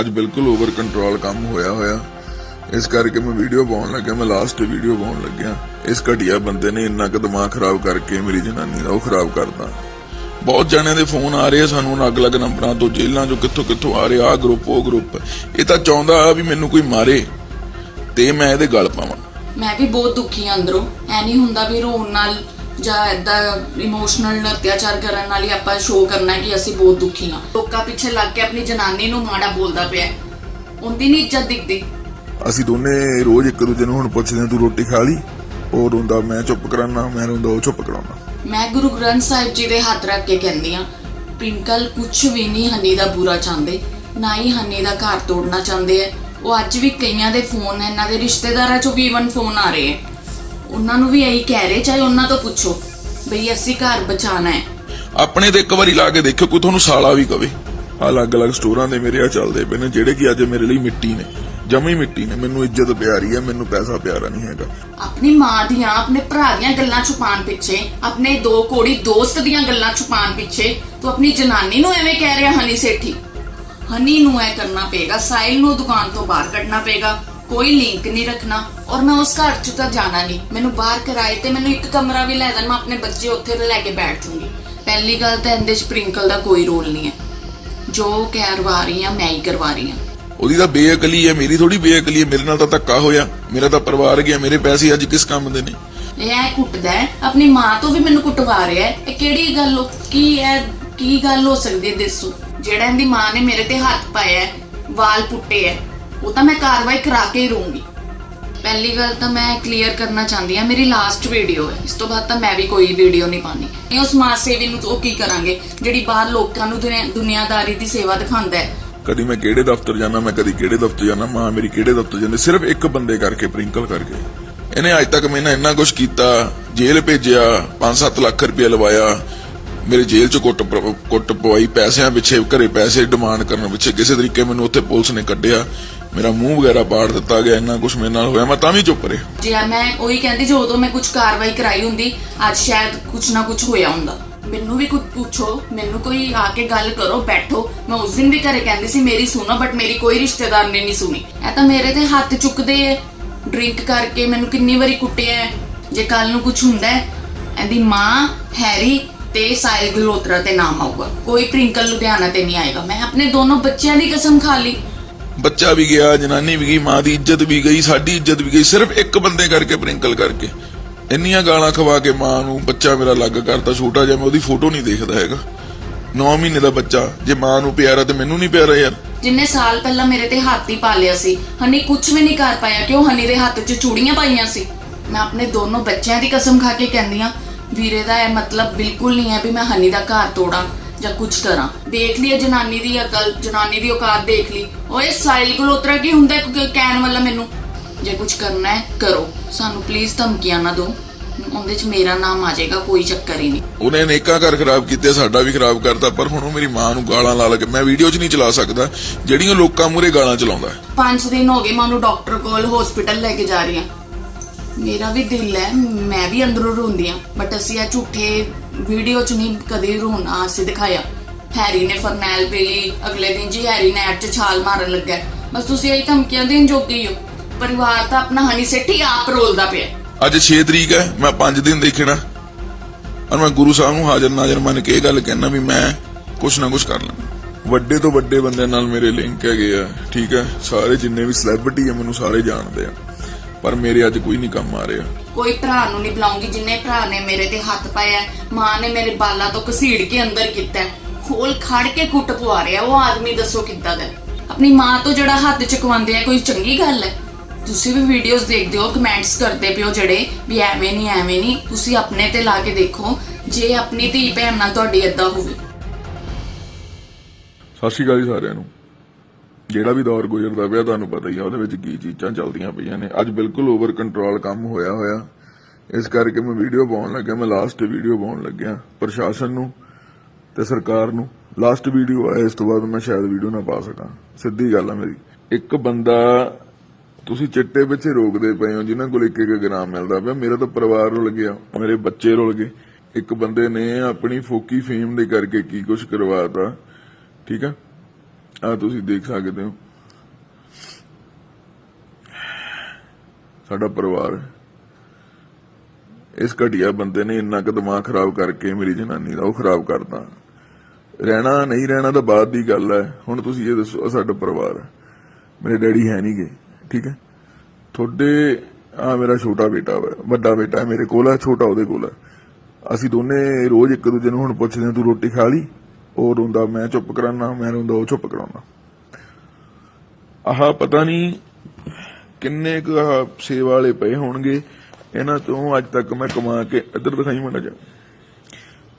ਅੱਜ ਬਿਲਕੁਲ over control ਕੰਮ ਹੋਇਆ ਹੋਇਆ। ਇਸ ਕਰਕੇ ਮੈਂ ਵੀਡੀਓ ਪਾਉਣ ਲੱਗਿਆ, ਮੈਂ ਲਾਸਟ ਵੀਡੀਓ ਪਾਉਣ ਲੱਗਿਆ। ਇਸ ਘਟੀਆ ਬੰਦੇ ਨੇ ਇੰਨਾ ਕੁ ਦਿਮਾਗ ਖਰਾਬ ਕਰਕੇ ਮੇਰੀ ਜਨਾਨੀ ਦਾ ਉਹ ਖਰਾਬ ਕਰਤਾ। ਬਹੁਤ ਜਣਿਆਂ ਦੇ ਫੋਨ ਆ ਰਹੇ ਸਾਨੂੰ ਅਲੱਗ-ਅਲੱਗ ਨੰਬਰਾਂ ਤੋਂ ਜੇਲਾਂ ਚੋਂ ਕਿੱਥੋਂ ਕਿੱਥੋਂ ਆ ਰਹੇ ਆ ਗਰੁੱਪ ਉਹ ਗਰੁੱਪ ਇਹ ਤਾਂ ਚਾਹੁੰਦਾ ਆ ਵੀ ਮੈਨੂੰ ਕੋਈ ਮਾਰੇ ਤੇ ਮੈਂ ਇਹਦੇ ਗਲ ਪਾਵਾਂ। ਮੈਂ ਵੀ ਬਹੁਤ ਦੁਖੀ ਹਾਂ ਅੰਦਰੋਂ। ਐ ਨਹੀਂ ਹੁੰਦਾ ਵੀ ਰੋਣ ਨਾਲ ਜਾਂ ਐਦਾਂ ਇਮੋਸ਼ਨਲ ਅਤਿਆਚਾਰ ਕਰਨ ਨਾਲ ਹੀ ਆਪਾਂ ਸ਼ੋਅ ਕਰਨਾ ਕਿ ਅਸੀਂ ਬਹੁਤ ਦੁਖੀ ਹਾਂ। ਲੋਕਾਂ ਪਿੱਛੇ ਲੱਗ ਕੇ ਆਪਣੀ ਜਨਾਨੀ ਨੂੰ ਮਾੜਾ ਬੋਲਦਾ ਪਿਆ। ਉਹਦੀ ਨਹੀਂ ਇੱਜ਼ਤ ਦਿਖਦੀ। ਅਸੀਂ ਦੋਨੇ ਰੋਜ਼ ਇੱਕ ਦੂਜੇ ਨੂੰ ਹੁਣ ਪੁੱਛਦੇ ਤੂੰ ਰੋਟੀ ਖਾ ਲਈ? ਉਹ ਰੋਂਦਾ ਮੈਂ ਚੁੱਪ ਕਰਾਨਾ। ਮੈਂ ਰੋਂਦਾ ਉਹ ਚੁੱਪ ਕਰਾਉਣਾ। ਮੈਂ ਗੁਰੂ ਗ੍ਰੰਥ ਸਾਹਿਬ ਜੀ ਦੇ ਹੱਥ ਰੱਖ ਕੇ ਕਹਿੰਦੀ ਆ ਪ੍ਰਿੰਕਲ ਕੁਝ ਵੀ ਨਹੀਂ ਹਨੀ ਦਾ ਬੁਰਾ ਚਾਹੁੰਦੇ ਨਾ ਹੀ ਹਨੀ ਦਾ ਘਰ ਤੋੜਨਾ ਚਾਹੁੰਦੇ ਐ। ਉਹ ਅੱਜ ਵੀ ਕਈਆਂ ਦੇ ਫੋਨ ਇਹਨਾਂ ਦੇ ਰਿਸ਼ਤੇਦਾਰਾਂ ਚੋਂ ਵੀ ਇਵਨ ਫੋਨ ਆ ਰਹੇ ਐ। ਉਹਨਾਂ ਨੂੰ ਵੀ ਇਹੀ ਕਹਿ ਰਹੇ ਚਾਹੇ ਉਹਨਾਂ ਤੋਂ ਪੁੱਛੋ ਬਈ ਅਸੀਂ ਘਰ ਬਚਾਣਾ ਹੈ। ਆਪਣੇ ਤੇ ਇੱਕ ਵਾਰੀ ਲਾ ਕੇ ਦੇਖਿਓ ਕੋਈ ਤੁਹਾਨੂੰ ਸਾਲਾ ਵੀ ਕਵੇ। ਅਲੱਗ-ਅਲੱਗ ਸਟੋਰਾਂ ਦੇ ਮੇਰੇ ਆ ਚੱਲਦੇ ਪਏ ਨੇ ਜਿਹੜੇ ਕਿ ਅੱਜ ਮੇਰੇ ਲਈ ਮਿੱਟੀ ਨੇ ਜਮੀ ਮਿੱਟੀ ਨੇ। ਮੈਨੂੰ ਇੱਜ਼ਤ ਪਿਆਰੀ ਹੈ ਮੈਨੂੰ ਪੈਸਾ ਪਿਆਰਾ ਨਹੀਂ ਹੈਗਾ। ਆਪਣੀ ਮਾਂ ਦੀਆਂ ਆਪਣੇ ਭਰਾ ਦੀਆਂ ਗੱਲਾਂ ਛੁਪਾਉਣ ਪਿੱਛੇ ਆਪਣੇ ਦੋ ਕੋੜੀ ਦੋਸਤ ਦੀਆਂ ਗੱਲਾਂ ਛੁਪਾਉਣ ਪਿੱਛੇ ਤੂੰ ਆਪਣੀ ਜਨਾਨੀ ਨੂੰ ਐਵੇਂ ਕਹਿ ਰਿਹਾ ਹਨੀ ਸੇਠੀ? ਹਨੀ ਨੂੰ ਐ ਕਰਨਾ ਪਏਗਾ ਸਾਇਲ ਨੂੰ ਦੁਕਾਨ ਤੋਂ ਬਾਹਰ ਕੱਢਣਾ ਪਏਗਾ। ਕੋਈ ਲਿੰਕ ਨਹੀਂ ਰੱਖਣਾ ਔਰ ਮੈਂ ਉਸ ਘਰ 'ਚ ਤਾਂ ਜਾਣਾ ਨਹੀਂ। ਮੈਨੂੰ ਬਾਹਰ ਕਿਰਾਏ ਤੇ ਮੈਨੂੰ ਇੱਕ ਕਮਰਾ ਵੀ ਲੈ ਦੇਣ ਮੈਂ ਆਪਣੇ ਬੱਚੇ ਉੱਥੇ ਲੈ ਕੇ ਬੈਠ ਜੂੰਗੀ। ਪਹਿਲੀ ਗੱਲ ਤਾਂ ਇਹਦੇ 'ਚ ਪ੍ਰਿੰਕਲ ਦਾ ਕੋਈ ਰੋਲ ਨਹੀਂ ਹੈ। ਜੋ ਕਰਵਾ ਰਹੀ ਆ ਮੈਂ ਹੀ ਕਰਵਾ ਰਹੀ ਆ। ਉਹਦੀ ਤਾਂ ਬੇਅਕਲੀ ਹੈ ਮੇਰੀ ਥੋੜੀ ਬੇਅਕਲੀ ਹੈ ਮੇਰੇ ਨਾਲ ਤਾਂ ਧੱਕਾ ਹੋਇਆ। ਮੇਰਾ ਤਾਂ ਪਰਿਵਾਰ ਗਿਆ ਮੇਰੇ ਪੈਸੇ ਅੱਜ ਕਿਸ ਕੰਮ ਦੇ ਨੇ? ਇਹ ਐ ਕੁੱਟਦਾ ਹੈ ਆਪਣੀ ਮਾਂ ਤੋਂ ਵੀ ਮੈਨੂੰ ਕੁੱਟਵਾ ਰਿਹਾ ਹੈ। ਇਹ ਕਿਹੜੀ ਗੱਲ ਹੋ ਕੀ ਹੈ ਕੀ ਗੱਲ ਹੋ ਸਕਦੀ ਹੈ ਦੱਸੋ? ਜਿਹੜਾ ਇਹਦੀ ਮਾਂ ਨੇ ਮੇਰੇ ਤੇ ਹੱਥ ਪਾਇਆ ਹੈ ਵਾਲ ਪੁੱਟੇ ਹੈ ਉਹ ਤਾਂ ਮੈਂ ਕਾਰਵਾਈ ਕਰਾ ਕੇ ਹੀ ਰਹੂੰਗੀ। ਪਹਿਲੀ ਗੱਲ ਤਾਂ ਮੈਂ ਕਲੀਅਰ ਕਰਨਾ ਚਾਹੁੰਦੀ ਹਾਂ, ਮੇਰੀ ਲਾਸਟ ਵੀਡੀਓ ਹੈ। ਇਸ ਤੋਂ ਬਾਅਦ ਤਾਂ ਮੈਂ ਵੀ ਕੋਈ ਵੀਡੀਓ ਨਹੀਂ ਪਾਣੀ ਇਹ ਉਸ ਸਮਾਜ ਸੇਵੀ ਨੂੰ ਉਹ ਕੀ ਕਰਾਂਗੇ? ਜਿਹੜੀ ਬਾਹਰ ਲੋਕਾਂ ਨੂੰ ਦੁਨੀਆ- ਦੁਨੀਆਦਾਰੀ ਦੀ ਸੇਵਾ ਦਿਖਾਉਂਦਾ ਹੈ। ਕਦੀ ਮੈਂ ਕਿਹੜੇ ਦਫ਼ਤਰ ਜਾਣਾ, ਮੈਂ ਕਦੀ ਕਿਹੜੇ ਦਫ਼ਤਰ ਜਾਣਾ, ਮਾਂ ਮੇਰੀ ਕਿਹੜੇ ਦਫ਼ਤਰ ਜਾਂਦੇ, ਸਿਰਫ ਇੱਕ ਬੰਦੇ ਕਰਕੇ ਪ੍ਰਿੰਕਲ ਕਰਕੇ। ਇਹਨੇ ਅੱਜ ਤੱਕ ਮੈਨਾਂ ਇੰਨਾ ਕੁਝ ਕੀਤਾ, ਜੇਲ੍ਹ ਭੇਜਿਆ 5-7 ਲੱਖ ਰੁਪਏ ਲਵਾਇਆ, ਮੇਰੇ ਜੇਲ੍ਹ ਚ ਕੁੱਟ ਪ- ਕੁੱਟ ਪਵਾਈ, ਪੈਸਿਆਂ ਪਿੱਛੇ ਘਰੇ ਪੈਸੇ ਡਿਮਾਂਡ ਕਰਨ ਪਿੱਛੇ ਕਿਸੇ ਤਰੀਕੇ ਮੈਨੂੰ ਉੱਥੇ ਪੁਲਿਸ ਨੇ ਕੱਢਿਆ। ਮੇਰਾ ਮੂੰਹ ਵਗੈਰਾ ਪਾੜ ਦਿੱਤਾ ਗਿਆ, ਇੰਨਾ ਕੁਝ ਮੇਰੇ ਨਾਲ ਹੋਇਆ, ਮੈਂ ਤਾਂ ਵੀ ਚੁੱਪ ਰਿਹਾ। ਜੇ ਮੈਂ ਉਹੀ ਕਹਿੰਦੀ ਜੇ ਉਦੋਂ ਮੈਂ ਕੁਝ ਕਾਰਵਾਈ ਕਰਾਈ ਹੁੰਦੀ, ਅੱਜ ਸ਼ਾਇਦ ਕੁਝ ਨਾ ਕੁਝ ਹੋਇਆ ਹੁੰਦਾ। ਮੈਨੂੰ ਵੀ ਕੁਝ ਪੁੱਛੋ, ਮੈਨੂੰ ਕੋਈ ਆ ਕੇ ਗੱਲ ਕਰੋ, ਬੈਠੋ। ਮੈਂ ਉਸ ਦਿਨ ਵੀ ਘਰੇ ਕਹਿੰਦੀ ਸੀ, ਮੇਰੀ ਸੁਣੋ ਬਟ ਮੇਰੀ ਕੋਈ ਰਿਸ਼ਤੇਦਾਰ ਨੇ ਨਹੀਂ ਸੁਣੀ। ਇਹ ਤਾਂ ਮੇਰੇ ਤੇ ਹੱਥ ਚੁੱਕਦੇ ਐ। ਡਰਿੰਕ ਕਰਕੇ ਮੈਨੂੰ ਕਿੰਨੀ ਵਾਰੀ ਕੁੱਟਿਆ ਹੈ। ਜੇ ਕੱਲ ਨੂੰ ਕੁਝ ਹੁੰਦਾ ਹੈ ਇਹਦੀ ਮਾਂ, ਹੈਰੀ ਤੇ ਸਾਇਲ ਗਲੋਤਰਾ ਤੇ ਨਾਮ ਆਊਗਾ। ਕੋਈ ਪ੍ਰਿੰਕਲ ਲੁਧਿਆਣਾ ਤੇ ਨਹੀਂ ਆਏਗਾ। ਮੈਂ ਆਪਣੇ ਦੋਨੋਂ ਬੱਚਿਆਂ ਦੀ ਕਸਮ ਖਾ ਲਈ। ਬੱਚਾ ਵੀ ਗਿਆ, ਜਨਾਨੀ ਵੀ ਗਈ, ਮਾਂ ਦੀ ਇੱਜ਼ਤ ਵੀ ਗਈ, ਸਾਡੀ ਇੱਜ਼ਤ ਵੀ ਗਈ, ਸਿਰਫ ਇੱਕ ਬੰਦੇ ਕਰਕੇ ਪ੍ਰਿੰਕਲ ਕਰਕੇ। ਇੰਨੀਆਂ ਗਾਲਾਂ ਖਵਾ ਕੇ ਮਾਂ ਨੂੰ ਬੱਚਾ ਮੇਰਾ ਲੱਗ ਕਰਤਾ, ਛੋਟਾ ਜਿਹਾ, ਮੈਂ ਉਹਦੀ ਫੋਟੋ ਨਹੀਂ ਦੇਖਦਾ ਹੈਗਾ। 9 ਮਹੀਨੇ ਦਾ ਬੱਚਾ, ਜੇ ਮਾਂ ਨੂੰ ਪਿਆਰਾ ਤੇ ਮੈਨੂੰ ਨਹੀਂ ਪਿਆਰਾ ਯਾਰ। ਜਿੰਨੇ ਸਾਲ ਪਹਿਲਾਂ ਮੇਰੇ ਤੇ ਹੱਥ ਹੀ ਪਾ ਲਿਆ ਸੀ, ਹਨੀ ਕੁਝ ਵੀ ਨਹੀਂ ਕਰ ਪਾਇਆ ਕਿ ਹਨੀ ਦੇ ਹੱਥ 'ਚ ਚੂੜੀਆਂ ਪਾਈਆਂ ਸੀ? ਮੈਂ ਆਪਣੇ ਦੋਨੋਂ ਬੱਚਿਆਂ ਦੀ ਕਸਮ ਖਾ ਕੇ ਕਹਿੰਦੀ ਆ ਵੀਰੇ ਦਾ ਇਹ ਮਤਲਬ ਬਿਲਕੁਲ ਨਹੀਂ ਹੈ ਵੀ ਮੈਂ ਹਨੀ ਦਾ ਘਰ ਤੋੜਾਂ। ਜਾਂ ਕੁਝ ਕਰਾਂ। ਦੇਖ ਲਈ ਇਹ ਜਨਾਨੀ ਦੀ ਅਕਲ ਜਨਾਨੀ ਦੀ ਔਕਾਤ ਦੇਖ ਲਈ। ਓਏ ਸਾਇਲ ਗਲੋਤਰਾ ਕੀ ਹੁੰਦਾ ਕੋਈ ਕਹਿਣ ਵਾਲਾ ਮੈਨੂੰ? ਜੇ ਕੁਝ ਕਰਨਾ ਹੈ ਕਰੋ। ਸਾਨੂੰ ਪਲੀਜ਼ ਧਮਕੀਆਂ ਨਾ ਦਿਓ। ਉਹਦੇ 'ਚ ਮੇਰਾ ਨਾਮ ਆ ਜਾਏਗਾ ਕੋਈ ਚੱਕਰ ਹੀ ਨਹੀਂ। ਉਹਨੇ ਅਨੇਕਾਂ ਘਰ ਖਰਾਬ ਕੀਤੇ ਸਾਡਾ ਵੀ ਖਰਾਬ ਕਰਤਾ ਪਰ ਹੁਣ ਉਹ ਮੇਰੀ ਮਾਂ ਨੂੰ ਗਾਲਾਂ ਲਾ ਲਾ ਕੇ ਮੈਂ ਵੀਡੀਓ 'ਚ ਨਹੀਂ ਚਲਾ ਸਕਦਾ ਜਿਹੜੀਆਂ ਲੋਕਾਂ ਮੂਰੇ ਗਾਲਾਂ ਚਲਾਉਂਦਾ। ਪੰਜ ਦਿਨ ਹੋ ਗਏ ਮੈਂ ਉਹਨੂੰ ਡਾਕਟਰ ਕੋਲ ਹਸਪੀਟਲ ਲੈ ਕੇ ਜਾ ਰਹੀ ਹਾਂ। ਮੇਰਾ ਵੀ ਦਿਲ ਹੈ, ਮੈਂ ਵੀ ਅੰਦਰੋਂ ਰੋਂਦੀ ਹਾਂ ਬਟ ਅਸੀਂ ਇਹ ਝੂਠੇ ਵੀਡੀਓ 'ਚ ਨਹੀਂ ਕਦੇ ਰੋਣਾ, ਅਸੀਂ ਦਿਖਾਇਆ। ਹੈਰੀ ਨੇ ਫਰਨੈਲ ਪੀ ਅਗਲੇ ਦਿਨ ਜੀ ਹੈਰੀ ਨੈਟ 'ਚ ਛਾਲ ਮਾਰਨ ਲੱਗਾ। ਬਸ ਤੁਸੀਂ ਇਹੀ ਧਮਕੀਆਂ ਦੇਣ ਜੋਗੇ ਹੋ ਪਰਿਵਾਰ ਤਾਂ ਆਪਣਾ ਹਨੀ ਸੇਠੀ ਆਪ ਰੋਲਦਾ ਪਿਆ। ਅੱਜ 6 ਤਰੀਕ ਹੈ, ਮੈਂ 5 ਦਿਨ ਦੇਖਣਾ। ਔਰ ਮੈਂ ਗੁਰੂ ਸਾਹਿਬ ਨੂੰ ਹਾਜ਼ਰ ਨਾਜ਼ਰ ਮੰਨ ਕੇ ਇਹ ਗੱਲ ਕਹਿਣਾ ਵੀ ਮੈਂ ਕੁਛ ਨਾ ਕੁਛ ਕਰ ਲੈਣਾ ਵੱਡੇ ਤੋਂ ਵੱਡੇ ਬੰਦਿਆਂ ਨਾਲ ਮੇਰੇ ਲਿੰਕ ਹੈਗੇ ਆ, ਠੀਕ ਹੈ? ਸਾਰੇ ਜਿੰਨੇ ਵੀ ਸੈਲਿਬ੍ਰਿਟੀ ਆ, ਮੈਨੂੰ ਸਾਰੇ ਜਾਣਦੇ ਆ। ਪਰ ਮੇਰੇ ਅੱਜ ਕੋਈ ਨਹੀਂ ਕੰਮ ਆ ਰਿਹਾ। ਕੋਈ ਭਰਾ ਨੂੰ ਨਹੀਂ ਬੁਲਾਉਂਗੀ ਜਿੰਨੇ ਭਰਾ ਨੇ ਮੇਰੇ ਤੇ ਹੱਥ ਪਾਇਆ ਹੈ, ਮਾਂ ਨੇ ਮੇਰੇ ਬਾਲਾਂ ਤੋਂ ਘਸੀੜ ਕੇ ਅੰਦਰ ਕੀਤਾ ਹੈ, ਖੋਲ ਖੜ ਕੇ ਕੁੱਟ ਪਵਾ ਰਿਹਾ ਉਹ ਆਦਮੀ ਦੱਸੋ ਕਿੱਦਾਂ ਦਾ ਹੈ? ਆਪਣੀ ਮਾਂ ਤੋਂ ਜਿਹੜਾ ਹੱਥ ਚੁਕਵਾਉਂਦੇ ਆ ਕੋਈ ਚੰਗੀ ਗੱਲ ਹੈ? ਤੁਸੀਂ ਵੀ ਵੀਡੀਓਜ਼ ਦੇਖਦੇ ਹੋ ਕਮੈਂਟਸ ਕਰਦੇ ਪਿਓ ਜਿਹੜੇ ਵੀ ਐਵੇਂ ਨਹੀਂ ਐਵੇਂ ਨਹੀਂ। ਤੁਸੀਂ ਆਪਣੇ ਤੇ ਲਾ ਕੇ ਦੇਖੋ ਜੇ ਆਪਣੀ ਧੀ ਭੈਣ ਨਾਲ ਤੁਹਾਡੀ ਏਦਾਂ ਹੋਵੇ। ਸਤਿ ਸ਼੍ਰੀ ਅਕਾਲ ਜੀ ਸਾਰਿਆਂ ਨੂੰ। ਜਿਹੜਾ ਵੀ ਦੌਰ ਗੁਜ਼ਰਦਾ ਪਿਆ, ਤੁਹਾਨੂੰ ਪਤਾ ਹੀ ਆ, ਉਹਦੇ ਵਿੱਚ ਕੀ ਚੀਜ਼ਾਂ ਚੱਲਦੀਆਂ ਪਈਆਂ ਨੇ। ਅੱਜ ਬਿਲਕੁਲ ਓਵਰ ਕੰਟਰੋਲ ਕੰਮ ਹੋਇਆ ਹੋਇਆ। ਇਸ ਕਰਕੇ ਮੈਂ ਵੀਡੀਓ ਪਾਉਣ ਲੱਗਿਆ, ਮੈਂ ਲਾਸਟ ਵੀਡੀਓ ਪਾਉਣ ਲੱਗਿਆ ਪ੍ਰਸ਼ਾਸਨ ਨੂੰ ਤੇ ਸਰਕਾਰ ਨੂੰ। ਲਾਸਟ ਵੀਡੀਓ ਆਇਆ ਇਸ ਤੋਂ ਬਾਅਦ ਮੈਂ ਸ਼ਾਇਦ ਵੀਡੀਓ ਨਾ ਪਾ ਸਕਾਂ। ਸਿੱਧੀ ਗੱਲ ਆ ਮੇਰੀ। ਇੱਕ ਬੰਦਾ, ਤੁਸੀਂ ਚਿੱਟੇ ਪਿੱਛੇ ਰੋਕਦੇ ਪਏ ਹੋ, ਜਿਨ੍ਹਾਂ ਕੋਲ ਇੱਕ ਇੱਕ ਗ੍ਰਾਮ ਮਿਲਦਾ ਪਿਆ। ਮੇਰਾ ਤਾਂ ਪਰਿਵਾਰ ਰੁਲ ਗਿਆ, ਮੇਰੇ ਬੱਚੇ ਰੁਲ ਗਏ। ਇੱਕ ਬੰਦੇ ਨੇ ਆਪਣੀ ਫੋਕੀ ਫੇਮ ਦੇ ਕਰਕੇ ਕੀ ਕੁਝ ਕਰਵਾਤਾ, ਠੀਕ ਆ? ਆ ਤੁਸੀਂ ਦੇਖ ਸਕਦੇ ਹੋ। ਸਾਡਾ ਪਰਿਵਾਰ ਇਸ ਘਟਿਆ ਬੰਦੇ ਨੇ ਇੰਨਾ ਕੁ ਦਿਮਾਗ ਖਰਾਬ ਕਰਕੇ ਮੇਰੀ ਜਨਾਨੀ ਦਾ ਉਹ ਖਰਾਬ ਕਰਦਾ ਰਹਿਣਾ ਨਹੀਂ ਰਹਿਣਾ ਤਾਂ ਬਾਅਦ ਦੀ ਗੱਲ ਹੈ। ਹੁਣ ਤੁਸੀਂ ਇਹ ਦੱਸੋ ਸਾਡਾ ਪਰਿਵਾਰ ਮੇਰੇ ਡੈਡੀ ਹੈ ਨਹੀਂਗੇ ਠੀਕ ਹੈ। ਤੁਹਾਡੇ ਆ ਮੇਰਾ ਛੋਟਾ ਬੇਟਾ ਵਾ, ਵੱਡਾ ਬੇਟਾ ਮੇਰੇ ਕੋਲ ਹੈ, ਛੋਟਾ ਉਹਦੇ ਕੋਲ ਹੈ। ਅਸੀਂ ਦੋਨੇ ਰੋਜ਼ ਇੱਕ ਦੂਜੇ ਨੂੰ ਹੁਣ ਪੁੱਛਦੇ ਹਾਂ, ਤੂੰ ਰੋਟੀ ਖਾ ਲਈ? ਉਹ ਰੋਂਦਾ, ਮੈਂ ਚੁੱਪ ਕਰਾਨਾ, ਮੈਂ ਰੋਂਦਾ, ਉਹ ਚੁੱਪ ਕਰਾਉਣਾ। ਆਹ ਪਤਾ ਨਹੀਂ ਕਿੰਨੇ ਕੁ ਸੇਵਾ ਵਾਲੇ ਪਏ ਹੋਣਗੇ, ਇਹਨਾਂ ਤੋਂ ਅੱਜ ਤੱਕ ਮੈਂ ਕਮਾ ਕੇ ਇੱਧਰ ਦਿਖਾਈ ਮੜਾ ਜਾ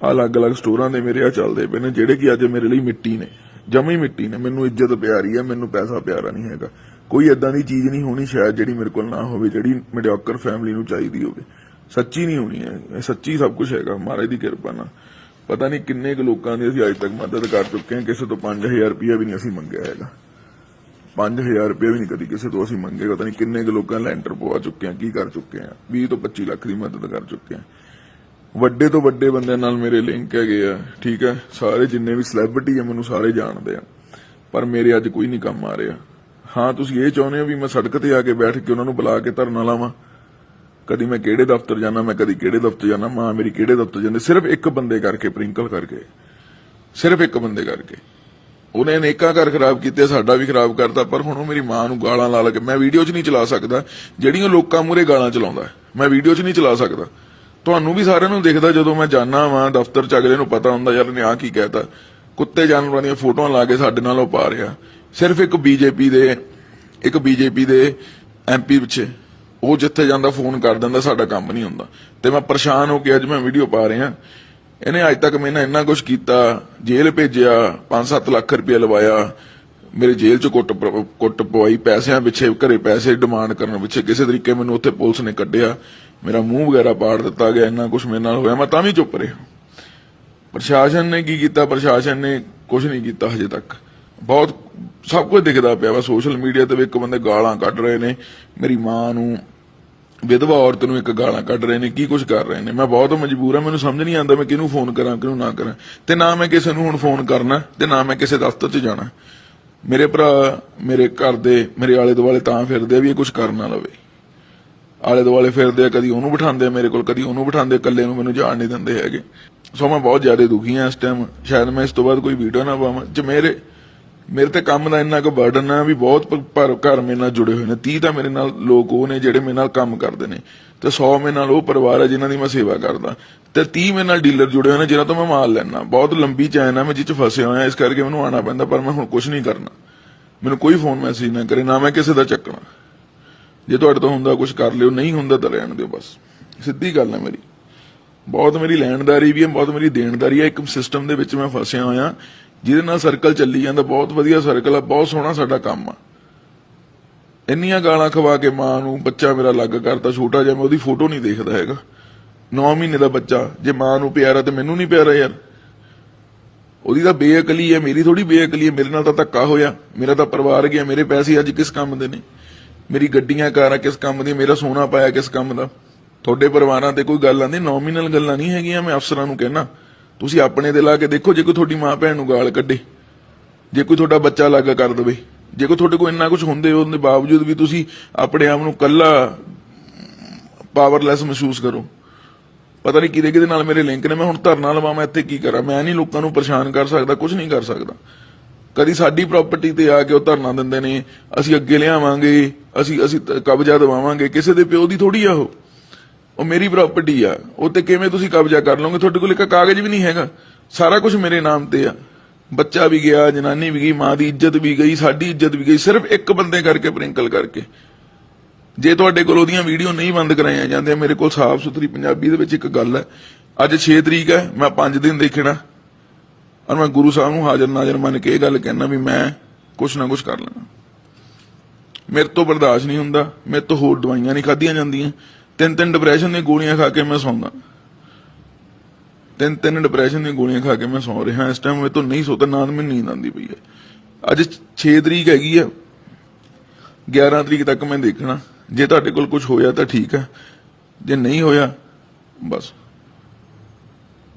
ਅਲੱਗ-ਅਲੱਗ ਸਟੋਰਾਂ ਦੇ ਮੇਰੇ ਆ ਚੱਲਦੇ ਪਏ ਨੇ, ਜਿਹੜੇ ਕਿ ਅੱਜ ਮੇਰੇ ਲਈ ਮਿੱਟੀ ਨੇ ਜਮੀ ਮਿੱਟੀ ਨੇ। ਮੈਨੂੰ ਇੱਜ਼ਤ ਪਿਆਰੀ ਹੈ ਮੈਨੂੰ ਪੈਸਾ ਪਿਆਰਾ ਨਹੀਂ ਹੈਗਾ। ਕੋਈ ਏਦਾਂ ਦੀ ਚੀਜ਼ ਨਹੀਂ ਹੋਣੀ ਸ਼ਾਇਦ ਜਿਹੜੀ ਮੇਰੇ ਕੋਲ ਨਾ ਹੋਵੇ, ਜਿਹੜੀ ਮੀਡੀਓਕਰ ਫੈਮਿਲੀ ਨੂੰ ਚਾਹੀਦੀ ਹੋਵੇ। ਸੱਚੀ ਨਹੀਂ ਹੋਣੀ ਹੈ ਸੱਚੀ ਸਭ ਕੁਝ ਹੈਗਾ, ਮਹਾਰਾਜ ਦੀ ਕਿਰਪਾ ਨਾਲ। ਪਤਾ ਨਹੀਂ ਕਿੰਨੇ ਕੁ ਲੋਕਾਂ ਦੀ ਅਸੀਂ ਅੱਜ ਤੱਕ ਮਦਦ ਕਰ ਚੁੱਕੇ ਹਾਂ। ਕਿਸੇ ਤੋਂ 5000 ਰੁਪਇਆ ਵੀ ਨਹੀਂ ਅਸੀਂ ਮੰਗਿਆ ਹੈਗਾ। 5000 ਰੁਪਏ ਵੀ ਨਹੀਂ ਕਦੀ ਕਿਸੇ ਤੋਂ ਅਸੀਂ ਮੰਗੇ। ਪਤਾ ਨਹੀਂ ਕਿੰਨੇ ਕੁ ਲੋਕਾਂ ਲੈਂਟਰ ਪਵਾ ਚੁੱਕੇ ਹਾਂ, ਕੀ ਕਰ ਚੁੱਕੇ ਹਾਂ। 20 ਤੋਂ 25 ਲੱਖ ਦੀ ਮਦਦ ਕਰ ਚੁੱਕੇ ਆ ਵੱਡੇ ਤੋਂ ਵੱਡੇ ਬੰਦਿਆਂ ਨਾਲ ਮੇਰੇ ਲਿੰਕ ਹੈਗੇ ਆ, ਠੀਕ ਹੈ? ਸਾਰੇ ਜਿੰਨੇ ਵੀ ਸੈਲਿਬ੍ਰਿਟੀ ਆ, ਮੈਨੂੰ ਸਾਰੇ ਜਾਣਦੇ ਆ। ਪਰ ਮੇਰੇ ਅੱਜ ਕੋਈ ਨਹੀਂ ਕੰਮ ਆ ਰਿਹਾ। ਹਾਂ, ਤੁਸੀਂ ਇਹ ਚਾਹੁੰਦੇ ਹੋ ਵੀ ਮੈਂ ਸੜਕ ਤੇ ਆ ਕੇ ਬੈਠ ਕੇ ਉਹਨਾਂ ਨੂੰ ਬੁਲਾ ਕੇ ਧਰਨਾ ਲਾਵਾਂ? ਕਦੀ ਮੈਂ ਕਿਹੜੇ ਦਫ਼ਤਰ ਜਾਣਾ, ਮੈਂ ਕਦੀ ਕਿਹੜੇ ਦਫ਼ਤਰ ਜਾਣਾ, ਮਾਂ ਮੇਰੀ ਕਿਹੜੇ ਦਫ਼ਤਰ ਜਾਂਦੇ? ਸਿਰਫ ਇੱਕ ਬੰਦੇ ਕਰਕੇ ਪ੍ਰਿੰਕਲ ਕਰਕੇ। ਸਿਰਫ ਇੱਕ ਬੰਦੇ ਕਰਕੇ। ਉਹਨੇ ਅਨੇਕਾਂ ਘਰ ਖਰਾਬ ਕੀਤੇ, ਸਾਡਾ ਵੀ ਖਰਾਬ ਕਰਤਾ, ਪਰ ਹੁਣ ਉਹ ਮੇਰੀ ਮਾਂ ਨੂੰ ਗਾਲਾਂ ਲਾ ਲਾ ਮੈਂ ਵੀਡੀਓ 'ਚ ਨਹੀਂ ਚਲਾ ਸਕਦਾ, ਜਿਹੜੀਆਂ ਲੋਕਾਂ ਮੂਰੇ ਗਾਲਾਂ ਚਲਾਉਂਦਾ ਮੈਂ ਵੀਡੀਓ 'ਚ ਨਹੀਂ ਚਲਾ ਸਕਦਾ। ਤੁਹਾਨੂੰ ਵੀ ਸਾਰਿਆਂ ਨੂੰ ਦੇਖਦਾ ਜਦੋਂ ਮੈਂ ਜਾਣਾ ਵਾਂ, ਦਫ਼ਤਰ 'ਚ ਅਗਲੇ ਨੂੰ ਪਤਾ ਹੁੰਦਾ, ਯਾਰ ਨੇ ਆ ਕੀ ਕਹਿਤਾ। ਕੁੱਤੇ ਜਾਨਵਰਾਂ ਦੀਆਂ ਫੋਟੋਆਂ ਲਾ ਕੇ ਸਾਡੇ ਨਾਲ ਉਹ ਪਾ ਰਿਹਾ। ਸਿਰਫ ਇੱਕ ਬੀਜੇਪੀ ਦੇ ਇੱਕ ਬੀਜੇਪੀ ਦੇ ਐਮਪੀ ਪਿੱਛੇ। ਉਹ ਜਿੱਥੇ ਜਾਂਦਾ ਫੋਨ ਕਰ ਦਿੰਦਾ, ਸਾਡਾ ਕੰਮ ਨਹੀਂ ਹੁੰਦਾ। ਤੇ ਮੈਂ ਪਰੇਸ਼ਾਨ ਹੋ ਕੇ ਅੱਜ ਮੈਂ ਵੀਡੀਓ ਪਾ ਰਿਹਾ। ਇਹਨੇ ਅੱਜ ਤੱਕ ਮੇਰੇ ਇੰਨਾ ਕੁਝ ਕੀਤਾ, ਜੇਲ੍ਹ ਭੇਜਿਆ 5-7 ਲੱਖ ਰੁਪਏ ਲਵਾਇਆ। ਮੇਰੇ ਜੇਲ੍ਹ ਚ ਕੁੱਟ ਕੁੱਟ ਪਵਾਈ, ਪੈਸਿਆਂ ਪਿੱਛੇ, ਘਰੇ ਪੈਸੇ ਡਿਮਾਂਡ ਕਰਨ ਪਿੱਛੇ ਕਿਸੇ ਤਰੀਕੇ ਮੈਨੂੰ ਉੱਥੇ ਪੁਲਿਸ ਨੇ ਕੱਢਿਆ। ਮੇਰਾ ਮੂੰਹ ਵਗੈਰਾ ਪਾੜ ਦਿੱਤਾ ਗਿਆ, ਇੰਨਾ ਕੁਝ ਮੇਰੇ ਨਾਲ ਹੋਇਆ। ਮੈਂ ਤਾਂ ਵੀ ਚੁੱਪ ਰਿਹਾ। ਪ੍ਰਸ਼ਾਸਨ ਨੇ ਕੀ ਕੀਤਾ? ਪ੍ਰਸ਼ਾਸਨ ਨੇ ਕੁਝ ਨਹੀਂ ਕੀਤਾ ਹਜੇ ਤੱਕ। ਬਹੁਤ ਸਭ ਕੁਝ ਦਿਖਦਾ ਪਿਆ ਵਾ ਸੋਸ਼ਲ ਮੀਡੀਆ ਤੇ ਵੀ ਇੱਕ ਬੰਦੇ ਗਾਲਾਂ ਕੱਢ ਰਹੇ ਨੇ ਮੇਰੀ ਮਾਂ ਨੂੰ ਵਿਧਵਾ ਔਰਤ ਨੂੰ ਇੱਕ ਗਾਲਾਂ ਕੱਢ ਰਹੇ ਨੇ ਕੀ ਕੁਝ ਕਰ ਰਹੇ ਨੇ? ਮੈਂ ਬਹੁਤ ਮਜਬੂਰ ਹਾਂ ਮੈਨੂੰ ਸਮਝ ਨਹੀਂ ਆਉਂਦਾ ਮੈਂ ਕਿਹਨੂੰ ਫੋਨ ਕਰਾਂ ਕਿਹਨੂੰ ਨਾ ਕਰਾਂ। ਤੇ ਨਾ ਮੈਂ ਕਿਸੇ ਨੂੰ ਹੁਣ ਫੋਨ ਕਰਨਾ ਤੇ ਨਾ ਮੈਂ ਕਿਸੇ ਦਫ਼ਤਰ 'ਚ ਜਾਣਾ। ਮੇਰੇ ਭਰਾ ਮੇਰੇ ਘਰ ਦੇ ਮੇਰੇ ਆਲੇ ਦੁਆਲੇ ਤਾਂ ਫਿਰਦੇ ਆ ਵੀ ਇਹ ਕੁਝ ਕਰ ਨਾ ਲਵੇ। ਆਲੇ ਦੁਆਲੇ ਫਿਰਦੇ ਆ ਕਦੀ ਉਹਨੂੰ ਬਿਠਾਉਂਦੇ ਆ ਮੇਰੇ ਕੋਲ ਕਦੀ ਉਹਨੂੰ ਬਿਠਾਉਂਦੇ ਆ, ਇਕੱਲੇ ਨੂੰ ਮੈਨੂੰ ਜਾਣ ਨਹੀਂ ਦਿੰਦੇ ਹੈਗੇ। ਸੋ ਮੈਂ ਬਹੁਤ ਜ਼ਿਆਦਾ ਦੁਖੀ ਹਾਂ ਇਸ ਟਾਈਮ ਸ਼ਾਇਦ ਮੈਂ ਇਸ ਤੋਂ ਬਾਅਦ ਕੋਈ ਵੀਡੀਓ ਨਾ ਪਾਵਾਂ। ਜੇ ਮੇਰੇ ਮੇਰੇ ਤੇ ਕੰਮ ਦਾ ਇੰਨਾ ਕੁ ਬਰਡਨ ਆ ਵੀ ਬਹੁਤ ਪ- ਘਰ ਮੇਰੇ ਨਾਲ ਜੁੜੇ ਹੋਏ ਨੇ। 30 ਤਾਂ ਮੇਰੇ ਨਾਲ ਲੋਕ ਉਹ ਨੇ ਜਿਹੜੇ ਮੇਰੇ ਨਾਲ ਕੰਮ ਕਰਦੇ ਨੇ। ਤੇ 100 ਮੇਰੇ ਨਾਲ ਉਹ ਪਰਿਵਾਰ ਹੈ ਜਿਨ੍ਹਾਂ ਦੀ ਮੈਂ ਸੇਵਾ ਕਰਦਾ। ਤੇ 30 ਮੇਰੇ ਨਾਲ ਡੀਲਰ ਜੁੜੇ ਹੋਏ ਨੇ ਜਿਨ੍ਹਾਂ ਤੋਂ ਮੈਂ ਮਾਲ ਲੈਣਾ ਬਹੁਤ ਲੰਬੀ ਚੈਨ ਆ ਮੈਂ ਜਿੱਚ ਫਸਿਆ ਹੋਇਆ, ਇਸ ਕਰਕੇ ਮੈਨੂੰ ਆਉਣਾ ਪੈਂਦਾ, ਪਰ ਮੈਂ ਹੁਣ ਕੁਝ ਨਹੀਂ ਕਰਨਾ। ਮੈਨੂੰ ਕੋਈ ਫੋਨ ਮੈਸੇਜ ਨਾ ਕਰੇ, ਨਾ ਮੈਂ ਕਿਸੇ ਦਾ ਚੱਕਣਾ। ਜੇ ਤੁਹਾਡੇ ਤੋਂ ਹੁੰਦਾ ਕੁਝ ਕਰ ਲਿਓ, ਨਹੀਂ ਹੁੰਦਾ ਤਾਂ ਰਹਿਣ ਦਿਓ ਬਸ। ਸਿੱਧੀ ਗੱਲ ਹੈ ਮੇਰੀ। ਬਹੁਤ ਮੇਰੀ ਲੈਣਦਾਰੀ ਵੀ ਹੈ, ਬਹੁਤ ਮੇਰੀ ਦੇਣਦਾਰੀ ਹੈ। ਇੱਕ ਸਿਸਟਮ ਦੇ ਵਿੱਚ ਮੈਂ ਫਸਿਆ ਹੋਇਆ। ਜਿਹਦੇ ਨਾਲ ਸਰਕਲ ਚੱਲੀ ਜਾਂਦਾ, ਬਹੁਤ ਵਧੀਆ ਸਰਕਲ ਆ, ਬਹੁਤ ਸੋਹਣਾ ਸਾਡਾ ਕੰਮ ਆ। ਇੰਨੀਆਂ ਗਾਲਾਂ ਖਵਾ ਕੇ ਮਾਂ ਨੂੰ ਬੱਚਾ ਮੇਰਾ ਲੱਗ ਕਰਤਾ, ਛੋਟਾ ਜਿਹਾ ਮੈਂ ਉਹਦੀ ਫੋਟੋ ਨਹੀਂ ਦੇਖਦਾ ਹੈਗਾ। 9 ਮਹੀਨੇ ਦਾ ਬੱਚਾ, ਜੇ ਮਾਂ ਨੂੰ ਪਿਆਰਾ ਤੇ ਮੈਨੂੰ ਨਹੀਂ ਪਿਆਰਾ ਯਾਰ। ਉਹਦੀ ਤਾਂ ਬੇਅਕਲੀ ਹੈ ਮੇਰੀ ਥੋੜੀ ਬੇਅਕਲੀ ਹੈ ਮੇਰੇ ਨਾਲ ਤਾਂ ਧੱਕਾ ਹੋਇਆ। ਮੇਰਾ ਤਾਂ ਪਰਿਵਾਰ ਗਿਆ, ਮੇਰੇ ਪੈਸੇ ਅੱਜ ਕਿਸ ਕੰਮ ਦੇ ਨੇ? ਮੇਰੀ ਗੱਡੀਆਂ, ਕਾਰਾਂ ਕਿਸ ਕੰਮ ਦੀ ਮੇਰਾ ਸੋਨਾ ਪਾਇਆ ਕਿਸ ਕੰਮ ਦਾ? ਤੁਹਾਡੇ ਪਰਿਵਾਰਾਂ ਤੇ ਕੋਈ ਗੱਲ ਆਂਦੀ? ਨੋਮੀਨਲ ਗੱਲਾਂ ਨਹੀਂ ਹੈਗੀਆਂ, ਮੈਂ ਅਫਸਰਾਂ ਨੂੰ ਕਹਿਣਾ। ਤੁਸੀਂ ਆਪਣੇ ਤੇ ਲਾ ਕੇ ਦੇਖੋ, ਜੇ ਕੋਈ ਤੁਹਾਡੀ ਮਾਂ ਭੈਣ ਨੂੰ ਗਾਲ ਕੱਢੇ, ਜੇ ਕੋਈ ਤੁਹਾਡਾ ਬੱਚਾ ਲੱਗ ਕਰ ਦਵੇ, ਜੇ ਕੋਈ ਤੁਹਾਡੇ ਕੋਲ ਇੰਨਾ ਕੁਝ ਹੁੰਦੇ, ਉਹਦੇ ਬਾਵਜੂਦ ਵੀ ਤੁਸੀਂ ਆਪਣੇ ਆਪ ਨੂੰ ਕੱਲਾ ਪਾਵਰਲੈਸ ਮਹਿਸੂਸ ਕਰੋ। ਪਤਾ ਨਹੀਂ ਕਿਹਦੇ ਕਿਹਦੇ ਨਾਲ ਮੇਰੇ ਲਿੰਕ ਨੇ, ਮੈਂ ਹੁਣ ਧਰਨਾ ਲਵਾਂ ਮੈਂ ਇੱਥੇ ਕੀ ਕਰਾਂ? ਮੈਂ ਨਹੀਂ ਲੋਕਾਂ ਨੂੰ ਪਰੇਸ਼ਾਨ ਕਰ ਸਕਦਾ ਕੁਝ ਨਹੀਂ ਕਰ ਸਕਦਾ। ਕਦੀ ਸਾਡੀ ਪ੍ਰਾਪਰਟੀ ਤੇ ਆ ਕੇ ਉਹ ਧਰਨਾ ਦਿੰਦੇ ਨੇ, ਅਸੀਂ ਅੱਗੇ ਲਿਆਵਾਂਗੇ, ਅਸੀਂ ਅਸੀਂ ਕਬਜ਼ਾ ਦਵਾਵਾਂਗੇ, ਕਿਸੇ ਦੇ ਪਿਓ ਦੀ ਥੋੜੀ ਆ ਉਹ। ਉਹ ਮੇਰੀ ਪ੍ਰਾਪਰਟੀ ਆ। ਉਹ ਤੇ ਕਿਵੇਂ ਤੁਸੀਂ ਕਬਜ਼ਾ ਕਰ ਲਓਗੇ? ਤੁਹਾਡੇ ਕੋਲ ਇੱਕ ਕਾਗਜ਼ ਵੀ ਨਹੀਂ ਹੈਗਾ। ਸਾਰਾ ਕੁਝ ਮੇਰੇ ਨਾਮ ਤੇ ਆ। ਬੱਚਾ ਵੀ ਗਿਆ, ਜਨਾਨੀ ਵੀ ਗਈ, ਮਾਂ ਦੀ ਇੱਜ਼ਤ ਵੀ ਗਈ, ਸਾਡੀ ਇੱਜ਼ਤ ਵੀ ਗਈ। ਸਿਰਫ ਇੱਕ ਬੰਦੇ ਕਰਕੇ ਪ੍ਰਿੰਕਲ ਕਰਕੇ। ਜੇ ਤੁਹਾਡੇ ਕੋਲ ਉਹਦੀਆਂ ਵੀਡੀਓ ਨਹੀਂ ਬੰਦ ਕਰਾਈਆਂ ਜਾਂਦੀਆਂ, ਮੇਰੇ ਕੋਲ ਸਾਫ਼ ਸੁਥਰੀ ਪੰਜਾਬੀ ਦੇ ਵਿੱਚ ਇੱਕ ਗੱਲ ਹੈ। ਅੱਜ 6 ਤਰੀਕ ਹੈ, ਮੈਂ 5 ਦਿਨ ਦੇਖਣਾ। ਔਰ ਮੈਂ ਗੁਰੂ ਸਾਹਿਬ ਨੂੰ ਹਾਜ਼ਰ ਨਾਜ਼ਰ ਮੰਨ ਕੇ ਇਹ ਗੱਲ ਕਹਿਣਾ ਵੀ ਮੈਂ ਕੁਛ ਨਾ ਕੁਛ ਕਰ ਲੈਣਾ ਮੇਰੇ ਤੋਂ ਬਰਦਾਸ਼ਤ ਨਹੀਂ ਹੁੰਦਾ, ਮੇਰੇ ਤੋਂ ਹੋਰ ਦਵਾਈਆਂ ਨਹੀਂ ਖਾਧੀਆਂ ਜਾਂਦੀਆਂ। ਤਿੰਨ ਤਿੰਨ ਡਿਪਰੈਸ਼ਨ ਦੀਆਂ ਗੋਲੀਆਂ ਖਾ ਕੇ ਮੈਂ ਸੌਂਦਾ। ਤਿੰਨ ਤਿੰਨ ਡਿਪਰੈਸ਼ਨ ਦੀਆਂ ਗੋਲੀਆਂ ਖਾ ਕੇ ਮੈਂ ਸੌਂ ਰਿਹਾ। ਇਸ ਟਾਈਮ ਮੇਰੇ ਤੋਂ ਨਹੀਂ ਸੌਤਾ ਨਾ ਮੈਨੂੰ ਨੀਂਦ ਆਉਂਦੀ ਪਈ ਹੈ। ਅੱਜ 6 ਤਰੀਕ ਹੈਗੀ ਆ 11 ਤਰੀਕ ਤੱਕ ਮੈਂ ਦੇਖਣਾ। ਜੇ ਤੁਹਾਡੇ ਕੋਲ ਕੁਝ ਹੋਇਆ ਤਾਂ ਠੀਕ ਹੈ। ਜੇ ਨਹੀਂ ਹੋਇਆ, ਬਸ।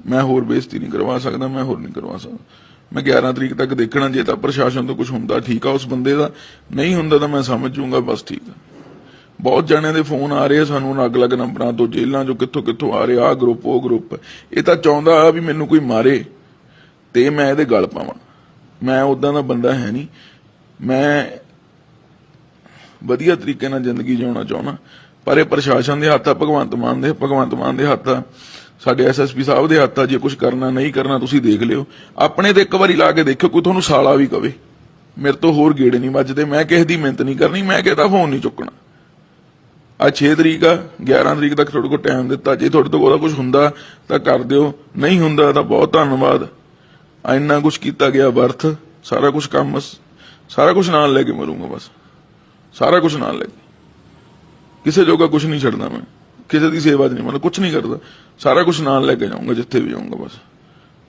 ਮੈਂ ਹੋਰ ਬੇਇੱਜ਼ਤੀ ਨਹੀਂ ਕਰਵਾ ਸਕਦਾ, ਮੈਂ ਹੋਰ ਨਹੀਂ ਕਰਵਾ ਸਕਦਾ। ਮੈਂ 11 ਤਰੀਕ ਤੱਕ ਦੇਖਣਾ। ਜੇ ਤਾਂ ਪ੍ਰਸ਼ਾਸਨ ਤੋਂ ਕੁਝ ਹੁੰਦਾ, ਠੀਕ ਆ, ਉਸ ਬੰਦੇ ਦਾ ਨਹੀਂ ਹੁੰਦਾ ਤਾਂ ਮੈਂ ਸਮਝ ਜੂੰਗਾ, ਬਸ ਠੀਕ ਆ। ਬਹੁਤ ਜਣਿਆਂ ਦੇ ਫੋਨ ਆ ਰਹੇ ਸਾਨੂੰ ਅਲੱਗ-ਅਲੱਗ ਨੰਬਰਾਂ ਤੋਂ, ਜੇਲ੍ਹਾਂ ਚੋਂ ਕਿੱਥੋਂ ਕਿੱਥੋਂ ਆ ਰਹੇ ਆ ਗਰੁੱਪ ਉਹ ਗਰੁੱਪ ਇਹ ਤਾਂ ਚਾਹੁੰਦਾ ਆ ਵੀ ਮੈਨੂੰ ਕੋਈ ਮਾਰੇ ਤੇ ਮੈਂ ਇਹਦੇ ਗਲ ਪਾਵਾਂ। ਮੈਂ ਉਦਾਂ ਦਾ ਬੰਦਾ ਹੈ ਨਹੀਂ। ਮੈਂ ਵਧੀਆ ਤਰੀਕੇ ਨਾਲ ਜ਼ਿੰਦਗੀ ਜਿਉਣਾ ਚਾਹੁੰਦਾ। ਪਰ ਇਹ ਪ੍ਰਸ਼ਾਸਨ ਦੇ ਹੱਥ ਆ, ਭਗਵੰਤ ਮਾਨ ਦੇ, ਭਗਵੰਤ ਮਾਨ ਦੇ ਹੱਥ ਆ। ਸਾਡੇ ਐਸਐਸਪੀ ਸਾਹਿਬ ਦੇ ਹੱਥ ਆ, ਜੇ ਕੁਝ ਕਰਨਾ, ਨਹੀਂ ਕਰਨਾ, ਤੁਸੀਂ ਦੇਖ ਲਿਓ। ਆਪਣੇ ਤੇ ਇੱਕ ਵਾਰੀ ਲਾ ਕੇ ਦੇਖਿਓ, ਕੋਈ ਤੁਹਾਨੂੰ ਸਾਲਾ ਵੀ ਕਵੇ। ਮੇਰੇ ਤੋਂ ਹੋਰ ਗੇੜੇ ਨਹੀਂ ਵੱਜਦੇ, ਮੈਂ ਕਿਸੇ ਦੀ ਮਿਹਨਤ ਨਹੀਂ ਕਰਨੀ, ਮੈਂ ਕਿਸੇ ਦਾ ਫੋਨ ਨਹੀਂ ਚੁੱਕਣਾ। ਅੱਜ 6 ਤਰੀਕ ਆ 11 ਤਰੀਕ ਤੱਕ ਤੁਹਾਡੇ ਕੋਲ ਟਾਈਮ ਦਿੱਤਾ। ਜੇ ਤੁਹਾਡੇ ਤੋਂ ਉਹਦਾ ਕੁਝ ਹੁੰਦਾ, ਤਾਂ ਕਰ ਦਿਓ। ਨਹੀਂ ਹੁੰਦਾ, ਤਾਂ ਬਹੁਤ ਧੰਨਵਾਦ। ਇੰਨਾ ਕੁਝ ਕੀਤਾ ਗਿਆ ਵਰਥ ਸਾਰਾ ਕੁਝ ਕੰਮ ਸ- ਸਾਰਾ ਕੁਝ ਨਾਲ ਲੈ ਕੇ ਮਰੂੰਗਾ ਬਸ। ਸਾਰਾ ਕੁਝ ਨਾਲ ਲੈ ਕੇ। ਕਿਸੇ ਜੋਗਾ ਕੁਝ ਨਹੀਂ ਛੱਡਦਾ ਮੈਂ। ਕਿਸੇ ਦੀ ਸੇਵਾ 'ਚ ਨਹੀਂ। ਮਤਲਬ ਕੁਝ ਨਹੀਂ ਕਰਦਾ। ਸਾਰਾ ਕੁਝ ਨਾਲ ਲੈ ਕੇ ਜਾਊਂਗਾ, ਜਿੱਥੇ ਵੀ ਜਾਊਂਗਾ ਬਸ।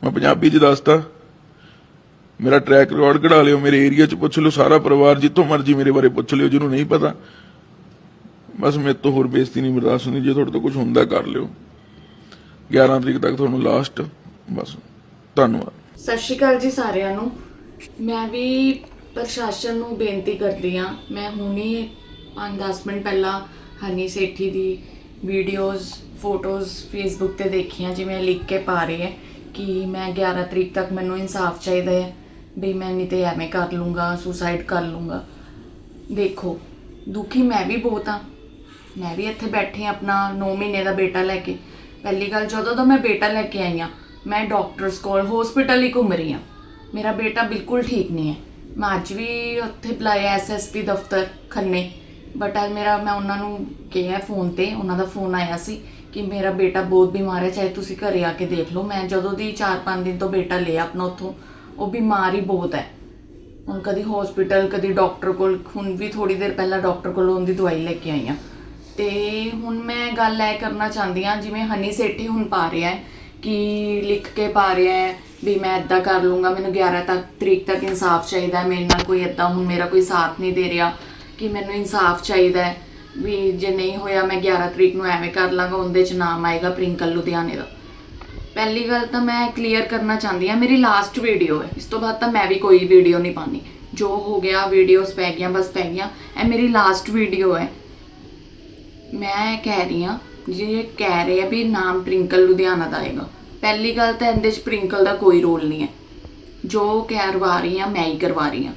ਮੈਂ ਪੰਜਾਬੀ 'ਚ ਦੱਸਦਾ ਮੇਰਾ ਟਰੈਕ ਰਿਕਾਰਡ ਕਢਾ ਲਿਓ। ਮੇਰੇ ਏਰੀਆ 'ਚ ਪੁੱਛ ਲਿਓ। ਸਾਰਾ ਪਰਿਵਾਰ ਜਿੱਥੋਂ ਮਰਜ਼ੀ ਮੇਰੇ ਬਾਰੇ ਪੁੱਛ ਲਿਓ, ਜਿਹਨੂੰ ਨਹੀਂ ਪਤਾ। ਬਸ ਮੇਰੇ ਤੋਂ ਹੋਰ ਬੇਇੱਜ਼ਤੀ ਨਹੀਂ, ਬਰਦਾਸ਼ਤ ਹੁੰਦੀ ਜੇ ਤੁਹਾਡੇ ਤੋਂ ਕੁਝ ਹੁੰਦਾ ਕਰ ਲਿਓ। 11 ਤਰੀਕ ਤੱਕ ਤੁਹਾਨੂੰ ਲਾਸਟ ਬਸ। ਧੰਨਵਾਦ। ਸਤਿ ਸ਼੍ਰੀ ਅਕਾਲ ਜੀ ਸਾਰਿਆਂ ਨੂੰ। ਮੈਂ ਵੀ ਪ੍ਰਸ਼ਾਸਨ ਨੂੰ ਬੇਨਤੀ ਕਰਦੀ ਆ ਮੈਂ ਹੁਣੀ 5-10 ਮਿੰਟ ਪਹਿਲਾਂ ਹਨੀ ਸੇਠੀ ਦੀ ਵੀਡੀਓਜ਼ ਫੋਟੋਜ਼ ਫੇਸਬੁੱਕ ਤੇ ਦੇਖੀਆਂ, ਜਿਵੇਂ ਲਿਖ ਕੇ ਪਾ ਰਹੇ ਹੈ ਕਿ ਮੈਂ 11 ਤਰੀਕ ਤੱਕ ਮੈਨੂੰ ਇਨਸਾਫ ਚਾਹੀਦਾ ਹੈ। ਵੀ ਮੈਂ ਨਹੀਂ ਤੇ ਐਵੇਂ ਕਰ ਲੂੰਗਾ ਸੁਸਾਈਡ ਕਰ ਲੂੰਗਾ। ਦੇਖੋ, ਦੁਖੀ ਮੈਂ ਵੀ ਬਹੁਤ ਆ ਮੈਂ ਵੀ ਇੱਥੇ ਬੈਠੀ ਹਾਂ ਆਪਣਾ 9 ਮਹੀਨੇ ਦਾ ਬੇਟਾ ਲੈ ਕੇ। ਪਹਿਲੀ ਗੱਲ ਜਦੋਂ ਤੋਂ ਮੈਂ ਬੇਟਾ ਲੈ ਕੇ ਆਈ ਹਾਂ, ਮੈਂ ਡਾਕਟਰਸ ਕੋਲ ਹਸਪੀਟਲ ਹੀ ਘੁੰਮ ਰਹੀ ਹਾਂ। ਮੇਰਾ ਬੇਟਾ ਬਿਲਕੁਲ ਠੀਕ ਨਹੀਂ ਹੈ। ਮੈਂ ਅੱਜ ਵੀ ਉੱਥੇ ਬੁਲਾਇਆ ਐਸਐਸਪੀ ਦਫ਼ਤਰ ਖੰਨੇ। ਬਟ ਅੱਜ ਮੇਰਾ, ਮੈਂ ਉਹਨਾਂ ਨੂੰ ਕਿਹਾ ਫੋਨ ਤੇ, ਉਹਨਾਂ ਦਾ ਫੋਨ ਆਇਆ ਸੀ ਕਿ ਮੇਰਾ ਬੇਟਾ ਬਹੁਤ ਬਿਮਾਰ ਹੈ, ਚਾਹੇ ਤੁਸੀਂ ਘਰੇ ਆ ਕੇ ਦੇਖ ਲਓ। ਮੈਂ ਜਦੋਂ ਦੀ 4-5 ਦਿਨ ਤੋਂ ਬੇਟਾ ਲਿਆ ਆਪਣਾ ਉੱਥੋਂ, ਉਹ ਬਿਮਾਰ ਹੀ ਬਹੁਤ ਹੈ। ਹੁਣ ਕਦੀ ਹਸਪੀਟਲ ਕਦੀ ਡਾਕਟਰ ਕੋਲ, ਹੁਣ ਵੀ ਥੋੜੀ ਦੇਰ ਪਹਿਲਾਂ ਡਾਕਟਰ ਕੋਲੋਂ ਉਹਦੀ ਦਵਾਈ ਲੈ ਕੇ ਆਈ ਆ ਤੇ ਹੁਣ ਮੈਂ ਗੱਲ ਇਹ ਕਰਨਾ ਚਾਹੁੰਦੀ ਆ, ਜਿਵੇਂ ਹਨੀ ਸੇਠੀ ਹੁਣ ਪਾ ਰਿਹਾ ਹੈ ਕਿ ਲਿਖ ਕੇ ਪਾ ਰਿਹਾ ਹੈ ਵੀ ਮੈਂ ਇਦਾਂ ਕਰ ਲੂੰਗਾ, ਮੈਨੂੰ 11 ਤੱਕ, ਤਰੀਕ ਤੱਕ ਇਨਸਾਫ ਚਾਹੀਦਾ ਮੇਰੇ ਨਾਲ ਕੋਈ ਇਦਾਂ ਹੁਣ ਮੇਰਾ ਕੋਈ ਸਾਥ ਨਹੀਂ ਦੇ ਰਿਹਾ, ਕਿ ਮੈਨੂੰ ਇਨਸਾਫ ਚਾਹੀਦਾ ਹੈ ਵੀ ਜੇ ਨਹੀਂ ਹੋਇਆ ਮੈਂ 11 ਤਰੀਕ ਨੂੰ ਐਵੇਂ ਕਰ ਲਾਂਗਾ, ਉਹਦੇ ਚ ਨਾਮ ਆਏਗਾ ਪ੍ਰਿੰਕਲ ਲੁਧਿਆਣੇ ਦਾ। ਪਹਿਲੀ ਗੱਲ ਤਾਂ ਮੈਂ ਕਲੀਅਰ ਕਰਨਾ ਚਾਹੁੰਦੀ ਆ, ਮੇਰੀ ਲਾਸਟ ਵੀਡੀਓ ਹੈ ਇਸ ਤੋਂ ਬਾਅਦ ਤਾਂ ਮੈਂ ਵੀ ਕੋਈ ਵੀਡੀਓ ਨਹੀਂ ਪਾਣੀ ਜੋ ਹੋ ਗਿਆ ਵੀਡੀਓਜ਼ ਪੈ ਗਈਆਂ, ਬਸ ਪੈ ਗਈਆਂ, ਇਹ ਮੇਰੀ ਲਾਸਟ ਵੀਡੀਓ ਹੈ ਮੈਂ ਕਹਿ ਰਹੀ ਹਾਂ, ਜੇ ਕਹਿ ਰਹੇ ਆ ਵੀ ਨਾਮ ਪ੍ਰਿੰਕਲ ਲੁਧਿਆਣਾ ਦਾ ਆਏਗਾ ਪਹਿਲੀ ਗੱਲ ਤਾਂ ਇਹਦੇ 'ਚ ਪ੍ਰਿੰਕਲ ਦਾ ਕੋਈ ਰੋਲ ਨਹੀਂ ਹੈ। ਜੋ ਕਰਵਾ ਰਹੀ ਹਾਂ, ਮੈਂ ਹੀ ਕਰਵਾ ਰਹੀ ਹਾਂ।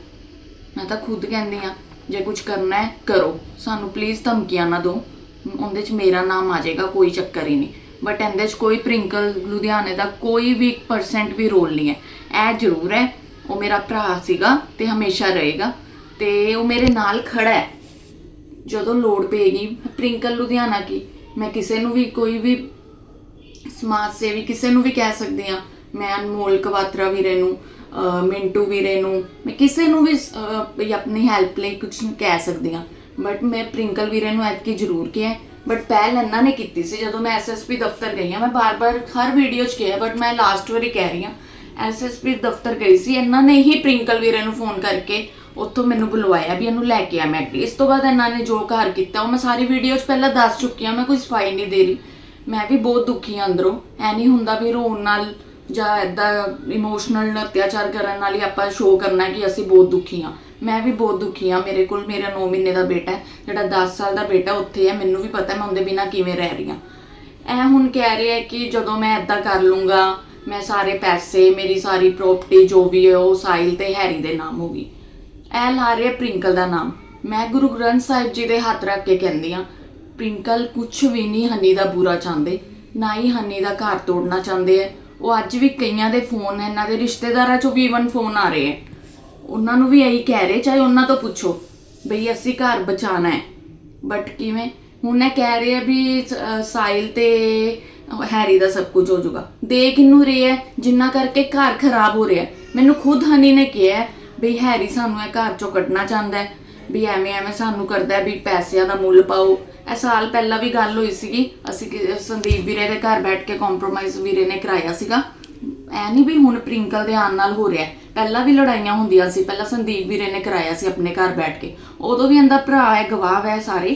ਮੈਂ ਤਾਂ ਖੁਦ ਕਹਿੰਦੀ ਆ ਜੇ ਕੁਝ ਕਰਨਾ ਹੈ, ਕਰੋ। ਸਾਨੂੰ ਪਲੀਜ਼ ਧਮਕੀਆਂ ਨਾ ਦਿਓ। ਉਹਦੇ 'ਚ ਮੇਰਾ ਨਾਮ ਆ ਜਾਏਗਾ, ਕੋਈ ਚੱਕਰ ਹੀ ਨਹੀਂ। ਬਟ ਇਹਦੇ 'ਚ ਕੋਈ ਪ੍ਰਿੰਕਲ ਲੁਧਿਆਣੇ ਦਾ ਕੋਈ ਵੀ 1% ਵੀ ਰੋਲ ਨਹੀਂ ਹੈ। ਇਹ ਜ਼ਰੂਰ ਹੈ, ਉਹ ਮੇਰਾ ਭਰਾ ਸੀਗਾ ਤੇ ਹਮੇਸ਼ਾ ਰਹੇਗਾ ਤੇ ਉਹ ਮੇਰੇ ਨਾਲ ਖੜਾ ਹੈ। ਜਦੋਂ ਲੋੜ ਪਏਗੀ, ਪ੍ਰਿੰਕਲ ਲੁਧਿਆਣਾ ਕੀ, ਮੈਂ ਕਿਸੇ ਨੂੰ ਵੀ ਕੋਈ ਵੀ ਸਮਾਜ ਸੇਵੀ ਕਿਸੇ ਨੂੰ ਵੀ ਕਹਿ ਸਕਦੀ ਆ ਮੈਂ ਅਨਮੋਲ ਕਵਾਤਰਾ ਵੀਰੇ ਨੂੰ ਮਿੰਟੂ ਵੀਰੇ ਨੂੰ, ਮੈਂ ਕਿਸੇ ਨੂੰ ਵੀ ਆਪਣੀ ਹੈਲਪ ਲਈ ਕੁਝ ਕਹਿ ਸਕਦੀ ਆ ਬਟ ਮੈਂ ਪ੍ਰਿੰਕਲ ਵੀਰੇ ਨੂੰ ਐਤਕੀ ਜ਼ਰੂਰ ਕਿਹਾ ਬਟ ਪਹਿਲ ਇਹਨਾਂ ਨੇ ਕੀਤੀ ਸੀ, ਜਦੋਂ ਮੈਂ ਐਸਐਸਪੀ ਦਫ਼ਤਰ ਗਈ ਆ ਮੈਂ ਬਾਰ-ਬਾਰ ਹਰ ਵੀਡੀਓ 'ਚ ਕਿਹਾ ਬਟ ਮੈਂ ਲਾਸਟ ਵਾਰੀ ਕਹਿ ਰਹੀ ਆ ਐਸਐਸਪੀ ਦਫ਼ਤਰ ਗਈ ਸੀ ਇਹਨਾਂ ਨੇ ਹੀ ਪ੍ਰਿੰਕਲ ਵੀਰੇ ਨੂੰ ਫੋਨ ਕਰਕੇ ਉੱਥੋਂ ਮੈਨੂੰ ਬੁਲਵਾਇਆ ਵੀ ਇਹਨੂੰ ਲੈ ਕੇ ਆ ਮੈਕਡੀ ਇਸ ਤੋਂ ਬਾਅਦ ਇਹਨਾਂ ਨੇ ਜੋ ਘਰ ਕੀਤਾ, ਉਹ ਮੈਂ ਸਾਰੀ ਵੀਡੀਓ 'ਚ ਪਹਿਲਾਂ ਦੱਸ ਚੁੱਕੀ ਹਾਂ, ਮੈਂ ਕੋਈ ਸਫ਼ਾਈ ਨਹੀਂ ਦੇ ਰਹੀ। ਮੈਂ ਵੀ ਬਹੁਤ ਦੁਖੀ ਹਾਂ ਅੰਦਰੋਂ। ਐ ਨਹੀਂ ਹੁੰਦਾ ਵੀ ਰੋਣ ਨਾਲ ਜਾਂ ਐਦਾਂ ਇਮੋਸ਼ਨਲ ਅਤਿਆਚਾਰ ਕਰਨ ਨਾਲ ਹੀ ਆਪਾਂ ਸ਼ੋਅ ਕਰਨਾ ਕਿ ਅਸੀਂ ਬਹੁਤ ਦੁਖੀ ਹਾਂ। ਮੈਂ ਵੀ ਬਹੁਤ ਦੁਖੀ ਹਾਂ। ਮੇਰੇ ਕੋਲ ਮੇਰਾ 9 ਮਹੀਨੇ ਦਾ ਬੇਟਾ ਹੈ, ਜਿਹੜਾ 10 ਸਾਲ ਦਾ ਬੇਟਾ ਉੱਥੇ ਹੈ। ਮੈਨੂੰ ਵੀ ਪਤਾ, ਮੈਂ ਉਹਦੇ ਬਿਨਾ ਕਿਵੇਂ ਰਹਿ ਰਹੀ ਹਾਂ। ਐ ਹੁਣ ਕਹਿ ਰਿਹਾ ਕਿ ਜਦੋਂ ਮੈਂ ਐਦਾਂ ਕਰ ਲੂੰਗਾ, ਮੈਂ ਸਾਰੇ ਪੈਸੇ, ਮੇਰੀ ਸਾਰੀ ਪ੍ਰਾਪਰਟੀ ਜੋ ਵੀ ਹੈ, ਉਹ ਸਾਇਲ ਤੇ ਹੈਰੀ ਦੇ ਨਾਮ ਹੋਗੀ ਐ ਲਾ ਰਿਹਾ ਪ੍ਰਿੰਕਲ ਦਾ ਨਾਮ। ਮੈਂ ਗੁਰੂ ਗ੍ਰੰਥ ਸਾਹਿਬ ਜੀ ਦੇ ਹੱਥ ਰੱਖ ਕੇ ਕਹਿੰਦੀ ਆ ਪ੍ਰਿੰਕਲ ਕੁਝ ਵੀ ਨਹੀਂ ਹਨੀ ਦਾ ਬੁਰਾ ਚਾਹੁੰਦੇ, ਨਾ ਹੀ ਹਨੀ ਦਾ ਘਰ ਤੋੜਨਾ ਚਾਹੁੰਦੇ ਐ। ਉਹ ਅੱਜ ਵੀ ਕਈਆਂ ਦੇ ਫੋਨ ਇਹਨਾਂ ਦੇ ਰਿਸ਼ਤੇਦਾਰਾਂ ਚੋਂ ਵੀ ਇਵਨ ਫੋਨ ਆ ਰਹੇ ਐ। ਉਹਨਾਂ ਨੂੰ ਵੀ ਇਹੀ ਕਹਿ ਰਹੇ, ਚਾਹੇ ਉਹਨਾਂ ਤੋਂ ਪੁੱਛੋ, ਬਈ ਅਸੀਂ ਘਰ ਬਚਾਣਾ ਹੈ ਬਟ ਕਿਵੇਂ? ਹੁਣ ਇਹ ਕਹਿ ਰਹੇ ਆ ਵੀ ਸਾਇਲ ਸਾਹਿਲ ਤੇ ਹੈਰੀ ਦਾ ਸਭ ਕੁਝ ਹੋ ਜਾਊਗਾ। ਦੇ ਕਿੰਨੂੰ ਰਿਹਾ ਹੈ? ਜਿੰਨਾ ਕਰਕੇ ਘਰ ਖਰਾਬ ਹੋ ਰਿਹਾ ਮੈਨੂੰ ਖੁਦ ਹਨੀ ਨੇ ਕਿਹਾ ਵੀ ਹੈਰੀ ਸਾਨੂੰ ਇਹ ਘਰ ਚੋਂ ਕੱਢਣਾ ਚਾਹੁੰਦਾ ਹੈ, ਵੀ ਐਵੇਂ ਐਵੇਂ ਸਾਨੂੰ ਕਰਦਾ ਹੈ ਵੀ ਪੈਸਿਆਂ ਦਾ ਮੁੱਲ ਪਾਓ। ਇਹ ਸਾਲ ਪਹਿਲਾਂ ਵੀ ਗੱਲ ਹੋਈ ਸੀਗੀ, ਅਸੀਂ ਕਿ- ਸੰਦੀਪ ਵੀਰੇ ਦੇ ਘਰ ਬੈਠ ਕੇ ਕੰਪਰੋਮਾਈਜ਼ ਵੀਰੇ ਨੇ ਕਰਾਇਆ ਸੀਗਾ। ਐ ਨਹੀਂ ਵੀ ਹੁਣ ਪ੍ਰਿੰਕਲ ਦੇ ਆਉਣ ਨਾਲ ਹੋ ਰਿਹਾ ਹੈ। ਪਹਿਲਾਂ ਵੀ ਲੜਾਈਆਂ ਹੁੰਦੀਆਂ ਸੀ, ਪਹਿਲਾਂ ਸੰਦੀਪ ਵੀਰੇ ਨੇ ਕਰਾਇਆ ਸੀ ਆਪਣੇ ਘਰ ਬੈਠ ਕੇ। ਉਦੋਂ ਵੀ ਇਹਦਾ ਭਰਾ ਹੈ, ਗਵਾਹ ਹੈ ਸਾਰੇ।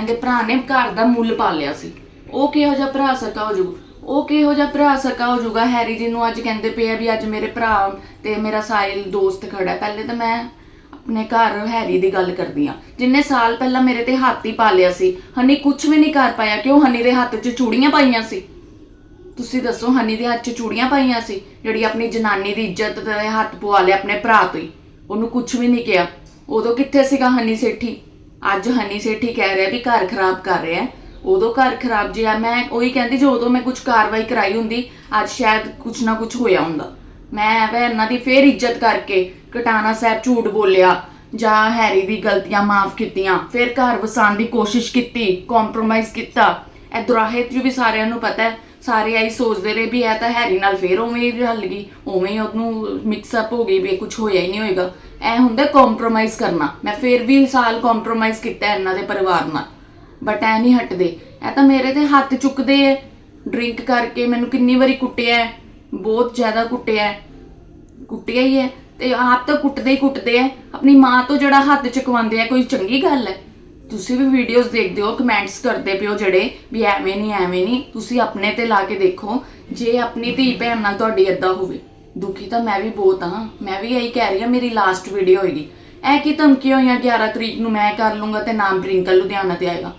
ਇਹਦੇ ਭਰਾ ਨੇ ਘਰ ਦਾ ਮੁੱਲ ਪਾ ਲਿਆ ਸੀ। ਉਹ ਕਿਹੋ ਜਿਹਾ ਭਰਾ ਸਕਾ ਹੋ ਜੂ ਉਹ ਕਿਹੋ ਜਿਹਾ ਭਰਾ ਸਕਾ ਹੋ ਜੂਗਾ ਹੈਰੀ ਜੀ ਨੂੰ ਅੱਜ ਕਹਿੰਦੇ ਪਏ ਆ ਵੀ ਅੱਜ ਮੇਰੇ ਭਰਾ ਤੇ ਮੇਰਾ ਸਾਇਲ ਦੋਸਤ ਖੜਾ। ਪਹਿਲੇ ਤਾਂ ਮੈਂ ਆਪਣੇ ਘਰ ਹੈਰੀ ਦੀ ਗੱਲ ਕਰਦੀ ਆ। ਜਿੰਨੇ ਸਾਲ ਪਹਿਲਾਂ ਮੇਰੇ ਤੇ ਹੱਥ ਹੀ ਪਾ ਲਿਆ ਸੀ, ਹਨੀ ਕੁਝ ਵੀ ਨਹੀਂ ਕਰ ਪਾਇਆ। ਕਿਉਂ ਹਨੀ ਦੇ ਹੱਥ 'ਚ ਚੂੜੀਆਂ ਪਾਈਆਂ ਸੀ? ਤੁਸੀਂ ਦੱਸੋ, ਹਨੀ ਦੇ ਹੱਥ 'ਚ ਚੂੜੀਆਂ ਪਾਈਆਂ ਸੀ? ਜਿਹੜੀ ਆਪਣੀ ਜਨਾਨੀ ਦੀ ਇੱਜ਼ਤ ਤੇ ਹੱਥ ਪਵਾ ਲਿਆ ਆਪਣੇ ਭਰਾ ਤੋਂ। ਹੀ ਉਹਨੂੰ ਕੁਝ ਵੀ ਨਹੀਂ ਕਿਹਾ। ਉਦੋਂ ਕਿੱਥੇ ਸੀਗਾ ਹਨੀ ਸੇਠੀ? ਅੱਜ ਹਨੀ ਸੇਠੀ ਕਹਿ ਰਿਹਾ ਵੀ ਘਰ ਖਰਾਬ ਕਰ ਰਿਹਾ। ਉਦੋਂ ਘਰ ਖਰਾਬ ਜਿਹਾ, ਮੈਂ ਉਹੀ ਕਹਿੰਦੀ ਜੋ ਉਦੋਂ ਮੈਂ ਕੁਝ ਕਾਰਵਾਈ ਕਰਾਈ ਹੁੰਦੀ, ਅੱਜ ਸ਼ਾਇਦ ਕੁਝ ਨਾ ਕੁਝ ਹੋਇਆ ਹੁੰਦਾ। ਮੈਂ ਐਵੇਂ ਇਹਨਾਂ ਦੀ ਫੇਰ ਇੱਜ਼ਤ ਕਰਕੇ ਕਟਾਣਾ ਸਾਹਿਬ ਝੂਠ ਬੋਲਿਆ, ਜਾਂ ਹੈਰੀ ਦੀ ਗਲਤੀਆਂ ਮਾਫ ਕੀਤੀਆਂ, ਫਿਰ ਘਰ ਵਸਾਉਣ ਦੀ ਕੋਸ਼ਿਸ਼ ਕੀਤੀ ਕੰਪਰੋਮਾਈਜ਼ ਕੀਤਾ। ਇਹ ਦੁਰਾਹੇ 'ਚ ਵੀ ਸਾਰਿਆਂ ਨੂੰ ਪਤਾ ਹੈ, ਸਾਰੇ ਆਈ ਸੋਚਦੇ ਰਹੇ ਵੀ ਇਹ ਤਾਂ ਹੈਰੀ ਨਾਲ ਫੇਰ ਉਵੇਂ ਹੀ ਰਲ ਗਈ, ਉਵੇਂ ਹੀ ਉਹਨੂੰ ਮਿਕਸ ਅਪ ਹੋ ਗਈ ਵੀ ਕੁਝ ਹੋਇਆ ਹੀ ਨਹੀਂ ਹੋਏਗਾ। ਇਹ ਹੁੰਦਾ ਕੰਪਰੋਮਾਈਜ਼ ਕਰਨਾ। ਮੈਂ ਫੇਰ ਵੀ ਸਾਲ ਕੰਪਰੋਮਾਈਜ਼ ਕੀਤਾ ਇਹਨਾਂ ਦੇ ਪਰਿਵਾਰ ਨਾਲ। ਬਟ ਐ ਨਹੀਂ ਹਟਦੇ। ਇਹ ਤਾਂ ਮੇਰੇ ਤੇ ਹੱਥ ਚੁੱਕਦੇ ਐ। ਡਰਿੰਕ ਕਰਕੇ ਮੈਨੂੰ ਕਿੰਨੀ ਵਾਰੀ ਕੁੱਟਿਆ ਹੈ, ਬਹੁਤ ਜ਼ਿਆਦਾ ਕੁੱਟਿਆ ਹੈ। ਕੁੱਟਿਆ ਹੀ ਹੈ ਤੇ ਆਪ ਤਾਂ ਕੁੱਟਦੇ ਹੀ ਕੁੱਟਦੇ ਐ। ਆਪਣੀ ਮਾਂ ਤੋਂ ਜਿਹੜਾ ਹੱਥ ਚੁਕਵਾਉਂਦੇ ਆ ਕੋਈ ਚੰਗੀ ਗੱਲ ਹੈ ਤੁਸੀਂ ਵੀ ਵੀਡੀਓਜ਼ ਦੇਖਦੇ ਹੋ ਕਮੈਂਟਸ ਕਰਦੇ ਪਿਓ ਜਿਹੜੇ ਵੀ ਐਵੇਂ ਨਹੀਂ ਐਵੇਂ ਨਹੀਂ। ਤੁਸੀਂ ਆਪਣੇ ਤੇ ਲਾ ਕੇ ਦੇਖੋ ਜੇ ਆਪਣੀ ਧੀ ਭੈਣ ਨਾਲ ਤੁਹਾਡੀ ਏਦਾਂ ਹੋਵੇ। ਦੁਖੀ ਤਾਂ ਮੈਂ ਵੀ ਬਹੁਤ ਹਾਂ। ਮੈਂ ਵੀ ਇਹੀ ਕਹਿ ਰਹੀ ਹਾਂ ਮੇਰੀ ਲਾਸਟ ਵੀਡੀਓ ਹੋਏਗੀ ਐ ਕੀ ਧਮਕੀਆਂ ਹੋਈਆਂ 11 ਤਰੀਕ ਨੂੰ ਮੈਂ ਕਰ ਲੂੰਗਾ ਤੇ ਨਾਮ ਪ੍ਰਿੰਕਲ ਲੁਧਿਆਣਾ ਤੇ ਆਏਗਾ।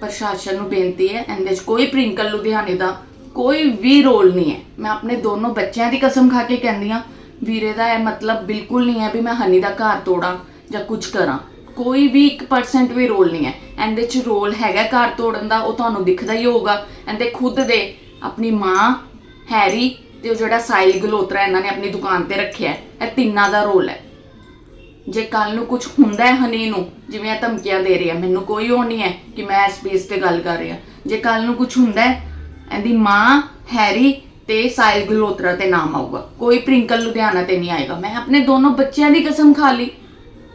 ਪ੍ਰਸ਼ਾਸਨ ਨੂੰ ਬੇਨਤੀ ਹੈ ਇਹਦੇ 'ਚ ਕੋਈ ਪ੍ਰਿੰਕਲ ਲੁਧਿਆਣੇ ਦਾ ਕੋਈ ਵੀ ਰੋਲ ਨਹੀਂ ਹੈ। ਮੈਂ ਆਪਣੇ ਦੋਨੋਂ ਬੱਚਿਆਂ ਦੀ ਕਸਮ ਖਾ ਕੇ ਕਹਿੰਦੀ ਆ ਵੀਰੇ ਦਾ ਇਹ ਮਤਲਬ ਬਿਲਕੁਲ ਨਹੀਂ ਹੈ ਵੀ ਮੈਂ ਹਨੀ ਦਾ ਘਰ ਤੋੜਾਂ ਜਾਂ ਕੁਝ ਕਰਾਂ। ਕੋਈ ਵੀ 1% ਵੀ ਰੋਲ ਨਹੀਂ ਹੈ। ਇਹਦੇ 'ਚ ਰੋਲ ਹੈਗਾ ਘਰ ਤੋੜਨ ਦਾ ਉਹ ਤੁਹਾਨੂੰ ਦਿਖਦਾ ਹੀ ਹੋਊਗਾ। ਇਹਦੇ ਖੁਦ ਦੇ ਆਪਣੀ ਮਾਂ ਹੈਰੀ ਤੇ ਉਹ ਜਿਹੜਾ ਸਾਈਲ ਗਲੋਤਰਾ ਇਹਨਾਂ ਨੇ ਆਪਣੀ ਦੁਕਾਨ ਤੇ ਰੱਖਿਆ ਹੈ, ਇਹ ਤਿੰਨਾਂ ਦਾ ਰੋਲ ਹੈ। ਜੇ ਕੱਲ ਨੂੰ ਕੁਝ ਹੁੰਦਾ ਹੈ ਹਨੀ ਨੂੰ, ਜਿਵੇਂ ਇਹ ਧਮਕੀਆਂ ਦੇ ਰਿਹਾ ਮੈਨੂੰ ਕੋਈ ਉਹ ਨਹੀਂ ਹੈ ਕਿ ਮੈਂ ਇਸ ਬੇਸ ਤੇ ਗੱਲ ਕਰ ਰਿਹਾ ਜੇ ਕੱਲ ਨੂੰ ਕੁਝ ਹੁੰਦਾ ਹੈ, ਇਹਦੀ ਮਾਂ ਹੈਰੀ ਤੇ ਸਾਇਲ ਗਲੋਤਰਾ ਤੇ ਨਾਮ ਆਊਗਾ। ਕੋਈ ਪ੍ਰਿੰਕਲ ਲੁਧਿਆਣਾ ਤੇ ਨਹੀਂ ਆਏਗਾ। ਮੈਂ ਆਪਣੇ ਦੋਨੋਂ ਬੱਚਿਆਂ ਦੀ ਕਸਮ ਖਾ ਲਈ।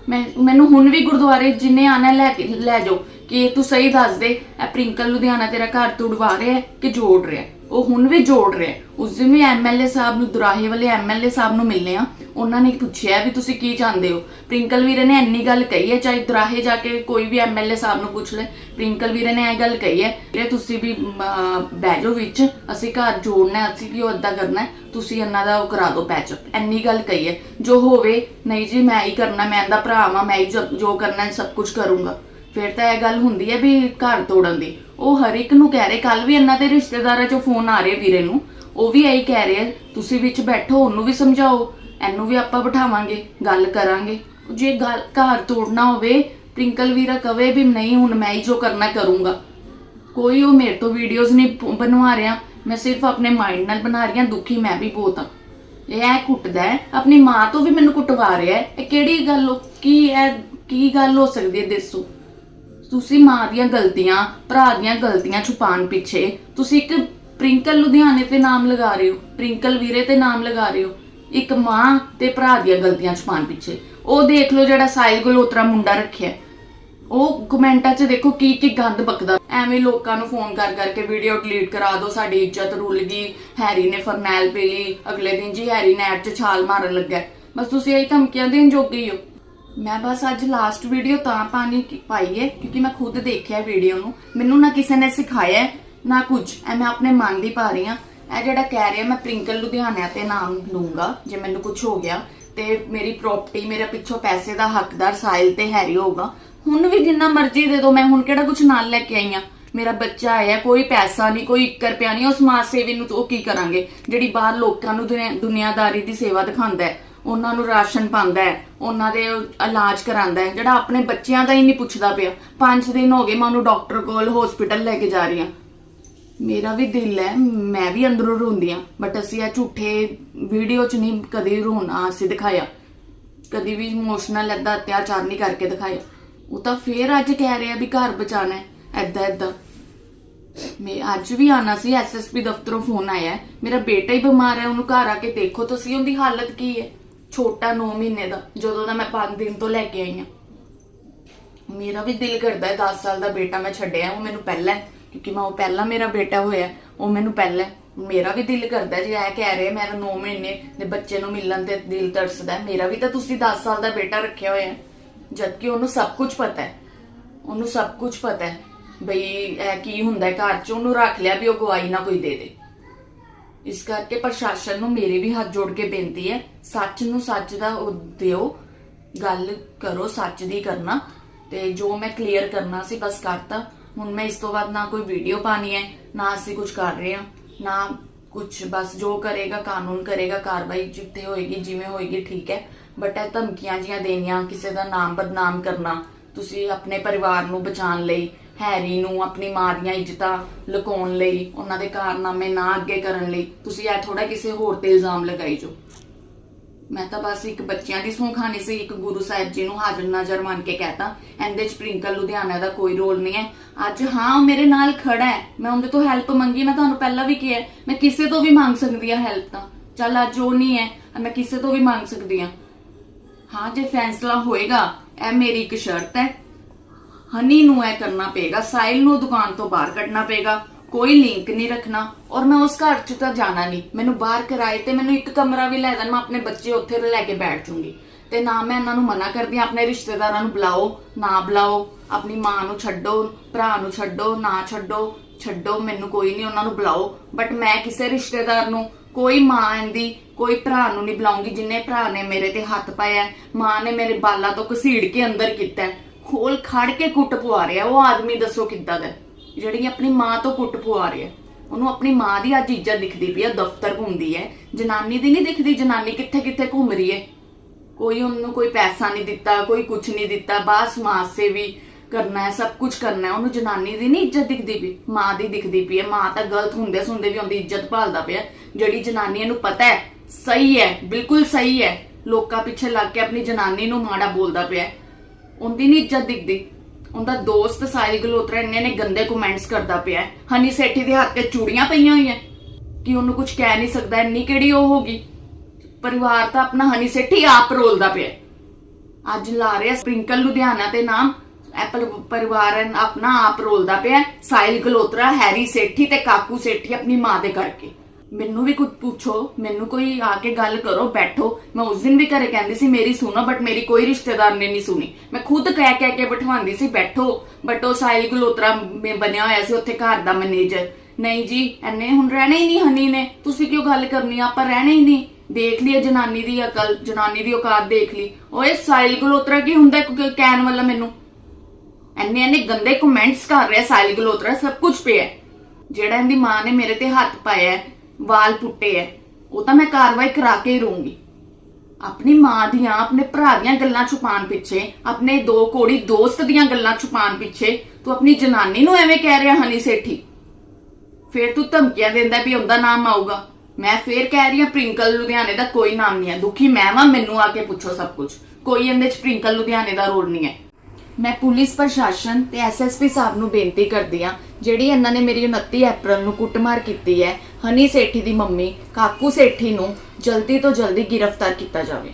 ਮੈਂ, ਮੈਨੂੰ ਹੁਣ ਵੀ ਗੁਰਦੁਆਰੇ ਜਿੰਨੇ ਆਣਾ ਲੈ ਕੇ, ਲੈ ਜਾਓ। ਕਿ ਤੂੰ ਸਹੀ ਦੱਸ ਦੇ, ਇਹ ਪ੍ਰਿੰਕਲ ਲੁਧਿਆਣਾ ਤੇਰਾ ਘਰ ਤੁੜਵਾ ਰਿਹਾ ਕਿ ਜੋੜ ਰਿਹਾ ਉਹ ਹੁਣ ਵੀ ਜੋੜ ਰਿਹਾ ਉਸ ਦਿਨ ਵੀ ਐਮਐਲਏ ਸਾਹਿਬ ਨੂੰ, ਦੁਰਾਹੇ ਵਾਲੇ ਐਮਐਲਏ ਸਾਹਿਬ ਨੂੰ ਮਿਲਨੇ ਆ। ਉਹਨਾਂ ਨੇ ਪੁੱਛਿਆ ਵੀ ਤੁਸੀਂ ਕੀ ਚਾਹੁੰਦੇ ਹੋ? ਪ੍ਰਿੰਕਲ ਵੀਰੇ ਨੇ ਇੰਨੀ ਗੱਲ ਕਹੀ ਹੈ, ਚਾਹੇ ਦੁਰਾਹੇ ਜਾ ਕੇ ਕੋਈ ਵੀ ਐਮਐਲਏ ਸਾਹਿਬ ਨੂੰ ਪੁੱਛ ਲੈ। ਪ੍ਰਿੰਕਲ ਵੀਰੇ ਨੇ ਇਹ ਗੱਲ ਕਹੀ ਹੈ, ਵੀਰੇ ਤੁਸੀਂ ਵੀ ਬਹਿ ਜਾਓ ਵਿੱਚ। ਅਸੀਂ ਘਰ ਜੋੜਨਾ ਅਸੀਂ ਵੀ ਉਹ ਏਦਾਂ ਕਰਨਾ ਤੁਸੀਂ ਇਹਨਾਂ ਦਾ ਉਹ ਕਰਾ ਦਿਓ ਪੈਚਅਪ ਇੰਨੀ ਗੱਲ ਕਹੀ ਹੈ। ਜੋ ਹੋਵੇ, ਨਹੀਂ ਜੀ, ਮੈਂ ਹੀ ਕਰਨਾ, ਮੈਂ ਇਹਦਾ ਭਰਾ ਵਾਂ, ਮੈਂ ਹੀ ਜੋ ਕਰਨਾ ਸਭ ਕੁਝ ਕਰੂੰਗਾ। ਫਿਰ ਤਾਂ ਇਹ ਗੱਲ ਹੁੰਦੀ ਹੈ ਵੀ ਘਰ ਤੋੜਨ ਦੀ। ਉਹ ਹਰ ਇੱਕ ਨੂੰ ਕਹਿ ਰਹੇ ਕੱਲ ਵੀ ਇਹਨਾਂ ਦੇ ਰਿਸ਼ਤੇਦਾਰਾਂ ਚੋਂ ਫੋਨ ਆ ਰਹੇ ਵੀਰੇ ਨੂੰ ਉਹ ਵੀ ਇਹੀ ਕਹਿ ਰਹੇ ਆ, ਤੁਸੀਂ ਵਿੱਚ ਬੈਠੋ ਉਹਨੂੰ ਵੀ ਸਮਝਾਓ ਇਹਨੂੰ ਵੀ ਆਪਾਂ ਬਿਠਾਵਾਂਗੇ ਗੱਲ ਕਰਾਂਗੇ। ਜੇ ਗੱਲ ਘਰ ਤੋੜਨਾ ਹੋਵੇ ਪ੍ਰਿੰਕਲ ਵੀਰਾ ਕਵੇ ਵੀ ਨਹੀਂ ਹੁਣ ਮੈਂ ਹੀ ਜੋ ਕਰਨਾ ਕਰੂੰਗਾ। ਕੋਈ ਉਹ ਮੇਰੇ ਤੋਂ ਵੀਡੀਓਜ਼ ਨਹੀਂ ਬਣਵਾ ਰਿਹਾ ਮੈਂ ਸਿਰਫ ਆਪਣੇ ਮਾਈਂਡ ਨਾਲ ਬਣਾ ਰਹੀ ਹਾਂ ਦੁਖੀ ਮੈਂ ਵੀ ਬਹੁਤ ਹਾਂ। ਇਹ ਕੁੱਟਦਾ ਹੈ ਆਪਣੀ ਮਾਂ ਤੋਂ ਵੀ ਮੈਨੂੰ ਕੁੱਟਵਾ ਰਿਹਾ ਹੈ ਇਹ ਕਿਹੜੀ ਗੱਲ ਹੋ ਕੀ ਹੈ ਕੀ ਗੱਲ ਹੋ ਸਕਦੀ ਹੈ ਦੱਸੋ? ਤੁਸੀਂ ਮਾਂ ਦੀਆਂ ਗਲਤੀਆਂ, ਭਰਾ ਦੀਆਂ ਗਲਤੀਆਂ ਛੁਪਾਉਣ ਪਿੱਛੇ, ਤੁਸੀਂ ਇੱਕ ਪ੍ਰਿੰਕਲ ਲੁਧਿਆਣੇ ਤੇ ਨਾਮ ਲਗਾ ਰਹੇ ਹੋ, ਪ੍ਰਿੰਕਲ ਵੀਰੇ ਤੇ ਨਾਮ ਲਗਾ ਰਹੇ ਹੋ, ਇੱਕ ਮਾਂ ਤੇ ਭਰਾ ਦੀਆਂ ਗਲਤੀਆਂ ਛੁਪਾਉਣ ਪਿੱਛੇ। ਉਹ ਦੇਖ ਲਓ ਜਿਹੜਾ ਸਾਇਲ ਗਲੋਤਰਾ ਮੁੰਡਾ ਰੱਖਿਆ ਉਹ ਕਮੈਂਟਾਂ 'ਚ ਦੇਖੋ ਕੀ ਕੀ ਗੰਦ ਬਕਦਾ। ਐਵੇਂ ਲੋਕਾਂ ਨੂੰ ਫੋਨ ਕਰ ਕਰਕੇ ਵੀਡੀਓ ਡਿਲੀਟ ਕਰਾ ਦਿਓ, ਸਾਡੀ ਇੱਜ਼ਤ ਰੁੱਲ ਗਈ, ਹੈਰੀ ਨੇ ਫਰਨੈਲ ਪੀ ਲਈ, ਅਗਲੇ ਦਿਨ ਜੀ ਹੈਰੀ ਨੈਟ 'ਚ ਛਾਲ ਮਾਰਨ ਲੱਗਾ ਬਸ ਤੁਸੀਂ ਇਹੀ ਧਮਕੀਆਂ ਦੇਣ ਜੋਗੇ ਹੀ ਹੋ। ਮੈਂ ਬਸ ਅੱਜ ਲਾਸਟ ਵੀਡੀਓ ਤਾਂ ਪਾਣੀ ਕੀ- ਪਾਈ ਹੈ, ਕਿਉਂਕਿ ਮੈਂ ਖੁਦ ਦੇਖਿਆ ਵੀਡੀਓ ਨੂੰ। ਮੈਨੂੰ ਨਾ ਕਿਸੇ ਨੇ ਸਿਖਾਇਆ ਨਾ ਕੁਝ। ਐ ਮੈਂ ਆਪਣੇ ਮਨ ਦੀ ਪਾ ਰਹੀ ਹਾਂ। ਇਹ ਜਿਹੜਾ ਕਹਿ ਰਿਹਾ, ਮੈਂ ਪ੍ਰਿੰਕਲ ਲੁਧਿਆਣਾ ਤੇ ਨਾਮ ਲੂੰਗਾ ਜੇ ਮੈਨੂੰ ਕੁਝ ਹੋ ਗਿਆ। ਤੇ ਮੇਰੀ ਪ੍ਰਾਪਰਟੀ ਮੇਰੇ ਪਿੱਛੋਂ ਪੈਸੇ ਦਾ ਹੱਕਦਾਰ ਸਾਇਲ ਤੇ ਹੈਰੀ ਹੋਊਗਾ। ਹੁਣ ਵੀ ਜਿੰਨਾ ਮਰਜ਼ੀ ਦੇ ਦੋ, ਮੈਂ ਹੁਣ ਕਿਹੜਾ ਕੁਝ ਨਾਲ ਲੈ ਕੇ ਆਈ ਆ ਮੇਰਾ ਬੱਚਾ ਆਇਆ, ਕੋਈ ਪੈਸਾ ਨਹੀਂ ਕੋਈ 1 ਰੁਪਿਆ ਨਹੀਂ ਉਹ ਸਮਾਜ ਸੇਵੀ ਨੂੰ ਉਹ ਕੀ ਕਰਾਂਗੇ? ਜਿਹੜੀ ਬਾਹਰ ਲੋਕਾਂ ਨੂੰ ਦੁਨੀਆ- ਦੁਨੀਆਦਾਰੀ ਦੀ ਸੇਵਾ ਦਿਖਾਉਂਦਾ ਹੈ। ਉਹਨਾਂ ਨੂੰ ਰਾਸ਼ਨ ਪਾਉਂਦਾ ਹੈ, ਉਹਨਾਂ ਦੇ ਇਲਾਜ ਕਰਾਉਂਦਾ ਹੈ, ਜਿਹੜਾ ਆਪਣੇ ਬੱਚਿਆਂ ਦਾ ਹੀ ਨਹੀਂ ਪੁੱਛਦਾ ਪਿਆ। 5 ਦਿਨ ਹੋ ਗਏ ਮੈਂ ਉਹਨੂੰ ਡਾਕਟਰ ਕੋਲ ਹਸਪੀਟਲ ਲੈ ਕੇ ਜਾ ਰਹੀ ਹਾਂ। ਮੇਰਾ ਵੀ ਦਿਲ ਹੈ, ਮੈਂ ਵੀ ਅੰਦਰੋਂ ਰੋਂਦੀ ਆ ਬਟ ਅਸੀਂ ਇਹ ਝੂਠੇ ਵੀਡੀਓ 'ਚ ਨਹੀਂ ਕਦੀ ਰੋਣਾ ਅਸੀਂ ਦਿਖਾਇਆ। ਕਦੀ ਵੀ ਇਮੋਸ਼ਨਲ ਏਦਾਂ ਅਤਿਆਚਾਰ ਨਹੀਂ ਕਰਕੇ ਦਿਖਾਇਆ। ਉਹ ਤਾਂ ਫੇਰ ਅੱਜ ਕਹਿ ਰਿਹਾ ਵੀ ਘਰ ਬਚਾਣਾ ਹੈ ਐਦਾਂ ਐਦਾਂ ਮੈਂ ਅੱਜ ਵੀ ਆਣਾ ਸੀ ਐਸਐਸਪੀ ਦਫ਼ਤਰੋਂ ਫੋਨ ਆਇਆ ਮੇਰਾ ਬੇਟਾ ਹੀ ਬਿਮਾਰ ਹੈ, ਉਹਨੂੰ ਘਰ ਆ ਕੇ ਦੇਖੋ, ਤੁਸੀਂ ਉਹਦੀ ਹਾਲਤ ਕੀ ਹੈ? ਛੋਟਾ 9 ਮਹੀਨੇ ਦਾ, ਜਦੋਂ ਦਾ ਮੈਂ 5 ਦਿਨ ਤੋਂ ਲੈ ਕੇ ਆਈ ਹਾਂ। ਮੇਰਾ ਵੀ ਦਿਲ ਕਰਦਾ ਹੈ 10 ਸਾਲ ਦਾ ਬੇਟਾ ਮੈਂ ਛੱਡਿਆ ਉਹ ਮੈਨੂੰ ਪਹਿਲਾਂ ਕਿਉਂਕਿ ਮੈਂ ਉਹ ਪਹਿਲਾਂ ਮੇਰਾ ਬੇਟਾ ਹੋਇਆ ਉਹ ਮੈਨੂੰ ਪਹਿਲਾਂ ਮੇਰਾ ਵੀ ਦਿਲ ਕਰਦਾ ਜੇ ਇਹ ਕਹਿ ਰਹੇ ਮੇਰਾ 9 ਮਹੀਨੇ ਦੇ ਬੱਚੇ ਨੂੰ ਮਿਲਣ ਤੇ ਦਿਲ ਤਰਸਦਾ ਮੇਰਾ ਵੀ ਤਾਂ ਤੁਸੀਂ 10 ਸਾਲ ਦਾ ਬੇਟਾ ਰੱਖਿਆ ਹੋਇਆ ਜਦਕਿ ਉਹਨੂੰ ਸਭ ਕੁਝ ਪਤਾ ਹੈ। ਉਹਨੂੰ ਸਭ ਕੁਝ ਪਤਾ ਹੈ, ਬਈ ਇਹ ਕੀ ਹੁੰਦਾ ਘਰ 'ਚ ਉਹਨੂੰ ਰੱਖ ਲਿਆ ਵੀ ਉਹ ਗਵਾਈ ਨਾ ਕੋਈ ਦੇ ਦੇ। ਇਸ ਕਰਕੇ ਪ੍ਰਸ਼ਾਸਨ ਨੂੰ ਮੇਰੇ ਵੀ ਹੱਥ ਜੋੜ ਕੇ ਬੇਨਤੀ ਹੈ, ਸੱਚ ਨੂੰ ਸੱਚ ਦਾ ਦਿਓ, ਗੱਲ ਕਰੋ, ਸੱਚ ਦੀ ਕਰਨਾ, ਤੇ ਜੋ ਮੈਂ ਕਲੀਅਰ ਕਰਨਾ ਸੀ ਬਸ ਕਰਤਾ। ਹੁਣ ਮੈਂ ਇਸ ਤੋਂ ਬਾਅਦ ਨਾ ਕੋਈ ਵੀਡੀਓ ਪਾਣੀ ਹੈ, ਨਾ ਅਸੀਂ ਕੁਝ ਕਰ ਰਹੇ ਹਾਂ, ਨਾ ਕੁਝ ਬਸ ਜੋ ਕਰੇਗਾ ਕਾਨੂੰਨ ਕਰੇਗਾ, ਕਾਰਵਾਈ ਜਿੱਥੇ ਹੋਏਗੀ, ਜਿਵੇਂ ਹੋਏਗੀ, ਠੀਕ ਹੈ। ਬਟ ਇਹ ਧਮਕੀਆਂ ਜੀਆਂ ਦੇਣੀਆਂ, ਕਿਸੇ ਦਾ ਨਾਮ ਬਦਨਾਮ ਕਰਨਾ, ਤੁਸੀਂ ਆਪਣੇ ਪਰਿਵਾਰ ਨੂੰ ਬਚਾਉਣ ਲਈ ਹੈਰੀ ਨੂੰ ਆਪਣੀ ਮਾਂ ਦੀਆਂ ਇੱਜ਼ਤਾਂ ਲੁਕਾਉਣ ਲਈ ਉਹਨਾਂ ਦੇ ਕਾਰਨਾਮੇ ਨਾ ਅੱਗੇ ਕਰਨ ਲਈ ਤੁਸੀਂ ਇਹ ਥੋੜਾ ਕਿਸੇ ਹੋਰ ਤੇ ਇਲਜ਼ਾਮ ਲਗਾਈ ਜੋ ਮੈਂ ਤਾਂ ਬਸ ਇੱਕ ਬੱਚਿਆਂ ਦੀ ਸੂਹ ਖਾਣੀ ਸੀ ਇੱਕ ਗੁਰੂ ਸਾਹਿਬ ਜੀ ਨੂੰ ਹਾਜ਼ਰ ਨਾਜ਼ਰ ਮੰਨ ਕੇ ਕਹਤਾ ਇਹਦੇ ਚ ਪ੍ਰਿੰਕਲ ਲੁਧਿਆਣਾ ਦਾ ਕੋਈ ਰੋਲ ਨਹੀਂ ਹੈ। ਅੱਜ ਹਾਂ ਉਹ ਮੇਰੇ ਨਾਲ ਖੜਾ ਹੈ ਮੈਂ ਉਹਦੇ ਤੋਂ ਹੈਲਪ ਮੰਗੀ ਮੈਂ ਤੁਹਾਨੂੰ ਪਹਿਲਾਂ ਵੀ ਕਿਹਾ ਹੈ, ਮੈਂ ਕਿਸੇ ਤੋਂ ਵੀ ਮੰਗ ਸਕਦੀ ਹਾਂ ਹੈਲਪ ਤਾਂ। ਚੱਲ ਅੱਜ ਉਹ ਨਹੀਂ ਹੈ ਮੈਂ ਕਿਸੇ ਤੋਂ ਵੀ ਮੰਗ ਸਕਦੀ ਹਾਂ। ਹਾਂ ਜੇ ਫੈਸਲਾ ਹੋਏਗਾ ਇਹ ਮੇਰੀ ਇੱਕ ਸ਼ਰਤ ਹੈ। ਹਨੀ ਨੂੰ ਇਹ ਕਰਨਾ ਪਏਗਾ ਸਾਇਲ ਨੂੰ ਦੁਕਾਨ ਤੋਂ ਬਾਹਰ ਕੱਢਣਾ ਪਏਗਾ। ਕੋਈ ਲਿੰਕ ਨਹੀਂ ਰੱਖਣਾ ਔਰ ਮੈਂ ਉਸ ਘਰ 'ਚ ਤਾਂ ਜਾਣਾ ਨਹੀਂ। ਮੈਨੂੰ ਬਾਹਰ ਕਿਰਾਏ ਤੇ ਮੈਨੂੰ ਇੱਕ ਕਮਰਾ ਵੀ ਲੈ ਦੇਣ ਮੈਂ ਆਪਣੇ ਬੱਚੇ ਉੱਥੇ ਲੈ ਕੇ ਬੈਠ ਜੂੰਗੀ। ਤੇ ਨਾ ਮੈਂ ਇਹਨਾਂ ਨੂੰ ਮਨਾ ਕਰਦੀ ਹਾਂ, ਆਪਣੇ ਰਿਸ਼ਤੇਦਾਰਾਂ ਨੂੰ ਬੁਲਾਓ ਨਾ ਬੁਲਾਓ। ਆਪਣੀ ਮਾਂ ਨੂੰ ਛੱਡੋ ਭਰਾ ਨੂੰ ਛੱਡੋ ਨਾ ਛੱਡੋ ਛੱਡੋ ਮੈਨੂੰ ਕੋਈ ਨਹੀਂ ਉਹਨਾਂ ਨੂੰ ਬੁਲਾਓ। ਬਟ ਮੈਂ ਕਿਸੇ ਰਿਸ਼ਤੇਦਾਰ ਨੂੰ ਕੋਈ ਮਾਂ ਇਹਦੀ ਕੋਈ ਭਰਾ ਨੂੰ ਨਹੀਂ ਬੁਲਾਉਂਗੀ ਜਿੰਨੇ ਭਰਾ ਨੇ ਮੇਰੇ ਤੇ ਹੱਥ ਪਾਇਆ ਮਾਂ ਨੇ ਮੇਰੇ ਬਾਲਾਂ ਤੋਂ ਘਸੀੜ ਕੇ ਅੰਦਰ ਕੀਤਾ ਖੋਲ ਖੜ ਕੇ ਕੁੱਟ ਪਵਾ ਰਿਹਾ। ਉਹ ਆਦਮੀ ਦੱਸੋ ਕਿੱਦਾਂ ਦਾ ਜਿਹੜੀ ਆਪਣੀ ਮਾਂ ਤੋਂ ਕੁੱਟ ਪਵਾ ਰਿਹਾ ਉਹਨੂੰ ਆਪਣੀ ਮਾਂ ਦੀ ਅੱਜ ਇੱਜ਼ਤ ਦਿਖਦੀ ਪਈ ਹੈ, ਦਫ਼ਤਰ ਘੁੰਮਦੀ ਹੈ। ਜਨਾਨੀ ਦੀ ਨਹੀਂ ਦਿਖਦੀ, ਜਨਾਨੀ ਕਿੱਥੇ ਕਿੱਥੇ ਘੁੰਮ ਰਹੀ ਹੈ। ਕੋਈ ਉਹਨੂੰ ਕੋਈ ਪੈਸਾ ਨਹੀਂ ਦਿੱਤਾ, ਕੋਈ ਕੁਝ ਨਹੀਂ ਦਿੱਤਾ, ਬਾਹਰ ਸਮਾਜ ਸੇਵੀ ਕਰਨਾ ਹੈ, ਸਭ ਕੁਝ ਕਰਨਾ ਹੈ। ਉਹਨੂੰ ਜਨਾਨੀ ਦੀ ਨਹੀਂ ਇੱਜ਼ਤ ਦਿਖਦੀ ਪਈ, ਮਾਂ ਦੀ ਦਿਖਦੀ ਪਈ ਹੈ। ਮਾਂ ਤਾਂ ਗਲਤ ਹੁੰਦੇ ਸੁਣਦੇ ਵੀ ਉਹਦੀ ਇੱਜ਼ਤ ਭਾਲਦਾ ਪਿਆ। ਜਿਹੜੀ ਜਨਾਨੀ ਨੂੰ ਪਤਾ ਹੈ, ਸਹੀ ਹੈ, ਬਿਲਕੁਲ ਸਹੀ ਹੈ। ਲੋਕਾਂ ਪਿੱਛੇ ਲੱਗ ਕੇ ਆਪਣੀ ਜਨਾਨੀ ਨੂੰ ਮਾੜਾ ਬੋਲਦਾ ਪਿਆ ਉਹਦੀ ਨਹੀਂ ਇੱਜ਼ਤ ਦਿਖਦੀ। ਉਹਦਾ ਦੋਸਤ ਸਾਇਲ ਗਲੋਤਰਾ ਇੰਨੇ ਨੇ ਗੰਦੇ ਕਮੈਂਟਸ ਕਰਦਾ ਪਿਆ ਹਨੀ ਸੇਠੀ ਦੇ ਹੱਥ ਤੇ ਚੂੜੀਆਂ ਪਈਆਂ ਹੋਈਆਂ। ਕਿ ਉਹਨੂੰ ਕੁਝ ਕਹਿ ਨਹੀਂ ਸਕਦਾ, ਇੰਨੀ ਕਿਹੜੀ ਉਹ ਹੋਗੀ ਪਰਿਵਾਰ ਤਾਂ ਆਪਣਾ ਹਨੀ ਸੇਠੀ ਆਪ ਰੋਲਦਾ ਪਿਆ ਅੱਜ ਲਾ ਰਿਹਾ ਸਪ੍ਰਿੰਕਲ ਲੁਧਿਆਣਾ ਤੇ ਨਾਮ। ਐਪਲ ਪਰਿਵਾਰ ਆਪਣਾ ਆਪ ਰੋਲਦਾ ਪਿਆ ਹੈ। ਸਾਹਿਲ ਗਲੋਤਰਾ, ਹੈਰੀ ਸੇਠੀ ਤੇ ਕਾਕੂ ਸੇਠੀ ਆਪਣੀ ਮਾਂ ਦੇ ਕਰਕੇ। ਮੈਨੂੰ ਵੀ ਕੁਝ ਪੁੱਛੋ, ਮੈਨੂੰ ਕੋਈ ਆ ਕੇ ਗੱਲ ਕਰੋ, ਬੈਠੋ। ਮੈਂ ਉਸ ਦਿਨ ਵੀ ਘਰੇ ਕਹਿੰਦੀ ਸੀ, ਮੇਰੀ ਸੁਣੋ ਬਟ ਮੇਰੀ ਕੋਈ ਰਿਸ਼ਤੇਦਾਰ ਨੇ ਨਹੀਂ ਸੁਣੀ। ਮੈਂ ਖੁਦ ਕਹਿ ਕਹਿ ਕੇ ਬਿਠਵਾਉਂਦੀ ਸੀ, ਬੈਠੋ। ਬਟ ਉਹ ਸਾਹਿਲ ਗਲੋਤਰਾ ਮੇ ਬਣਿਆ ਹੋਇਆ ਸੀ, ਉੱਥੇ ਘਰ ਦਾ ਮੈਨੇਜਰ। ਨਹੀਂ ਜੀ ਐਨੇ ਹੁਣ ਰਹਿਣਾ ਹੀ ਨਹੀਂ ਹਨੀ ਨੇ। ਤੁਸੀਂ ਕਿਉਂ ਗੱਲ ਕਰਨੀ ਆ? ਆਪਾਂ ਰਹਿਣਾ ਹੀ ਨਹੀਂ। ਦੇਖ ਲਈ ਇਹ ਜਨਾਨੀ ਦੀ ਅਕਲ, ਜਨਾਨੀ ਦੀ ਔਕਾਤ ਦੇਖ ਲਈ। ਓਏ ਸਾਇਲ ਗਲੋਤਰਾ ਕੀ ਹੁੰਦਾ ਕਹਿਣ ਵਾਲਾ ਮੈਨੂੰ? ਐਨੇ ਐਨੇ ਗੰਦੇ ਕਮੈਂਟਸ ਕਰ ਰਿਹਾ ਸਾਇਲ ਗਲੋਤਰਾ, ਸਭ ਕੁਝ ਪਿਆ। ਜਿਹੜਾ ਇਹਦੀ ਮਾਂ ਨੇ ਮੇਰੇ ਤੇ ਹੱਥ ਪਾਇਆ ਵਾਲ ਪੁੱਟੇ ਐ। ਉਹ ਤਾਂ ਮੈਂ ਕਾਰਵਾਈ ਕਰਾ ਕੇ ਹੀ ਰਹੂੰਗੀ। ਆਪਣੀ ਮਾਂ ਦੀਆਂ, ਆਪਣੇ ਭਰਾ ਦੀਆਂ ਗੱਲਾਂ ਛੁਪਾਉਣ ਪਿੱਛੇ, ਆਪਣੇ ਦੋ ਕੋੜੀ ਦੋਸਤ ਦੀਆਂ ਗੱਲਾਂ ਛੁਪਾਉਣ ਪਿੱਛੇ, ਤੂੰ ਆਪਣੀ ਜਨਾਨੀ ਨੂੰ ਐਵੇਂ ਕਹਿ ਰਿਹਾ, ਹਨੀ ਸੇਠੀ? ਫੇਰ ਤੂੰ ਧਮਕੀਆਂ ਦਿੰਦਾ ਵੀ ਉਹਦਾ ਨਾਮ ਆਊਗਾ। ਮੈਂ ਫੇਰ ਕਹਿ ਰਹੀ ਹਾਂ, ਪ੍ਰਿੰਕਲ ਲੁਧਿਆਣੇ ਦਾ ਕੋਈ ਨਾਮ ਨਹੀਂ ਹੈ। ਦੁਖੀ ਮੈਂ ਵਾਂ, ਮੈਨੂੰ ਆ ਕੇ ਪੁੱਛੋ ਸਭ ਕੁਝ। ਕੋਈ ਇਹਦੇ ਚ ਪ੍ਰਿੰਕਲ ਲੁਧਿਆਣੇ ਦਾ ਰੋਲ ਨਹੀਂ ਹੈ। ਮੈਂ ਪੁਲਿਸ ਪ੍ਰਸ਼ਾਸਨ ਤੇ ਐਸਐਸਪੀ ਸਾਹਿਬ ਨੂੰ ਬੇਨਤੀ ਕਰਦੀ ਆ ਜਿਹੜੀ ਇਹਨਾਂ ਨੇ ਮੇਰੀ 29 ਅਪ੍ਰੈਲ ਨੂੰ ਕੁੱਟਮਾਰ ਕੀਤੀ ਹੈ, ਹਨੀ ਸੇਠੀ ਦੀ ਮੰਮੀ ਕਾਕੂ ਸੇਠੀ ਨੂੰ ਜਲਦੀ ਤੋਂ ਜਲਦੀ ਗ੍ਰਿਫਤਾਰ ਕੀਤਾ ਜਾਵੇ।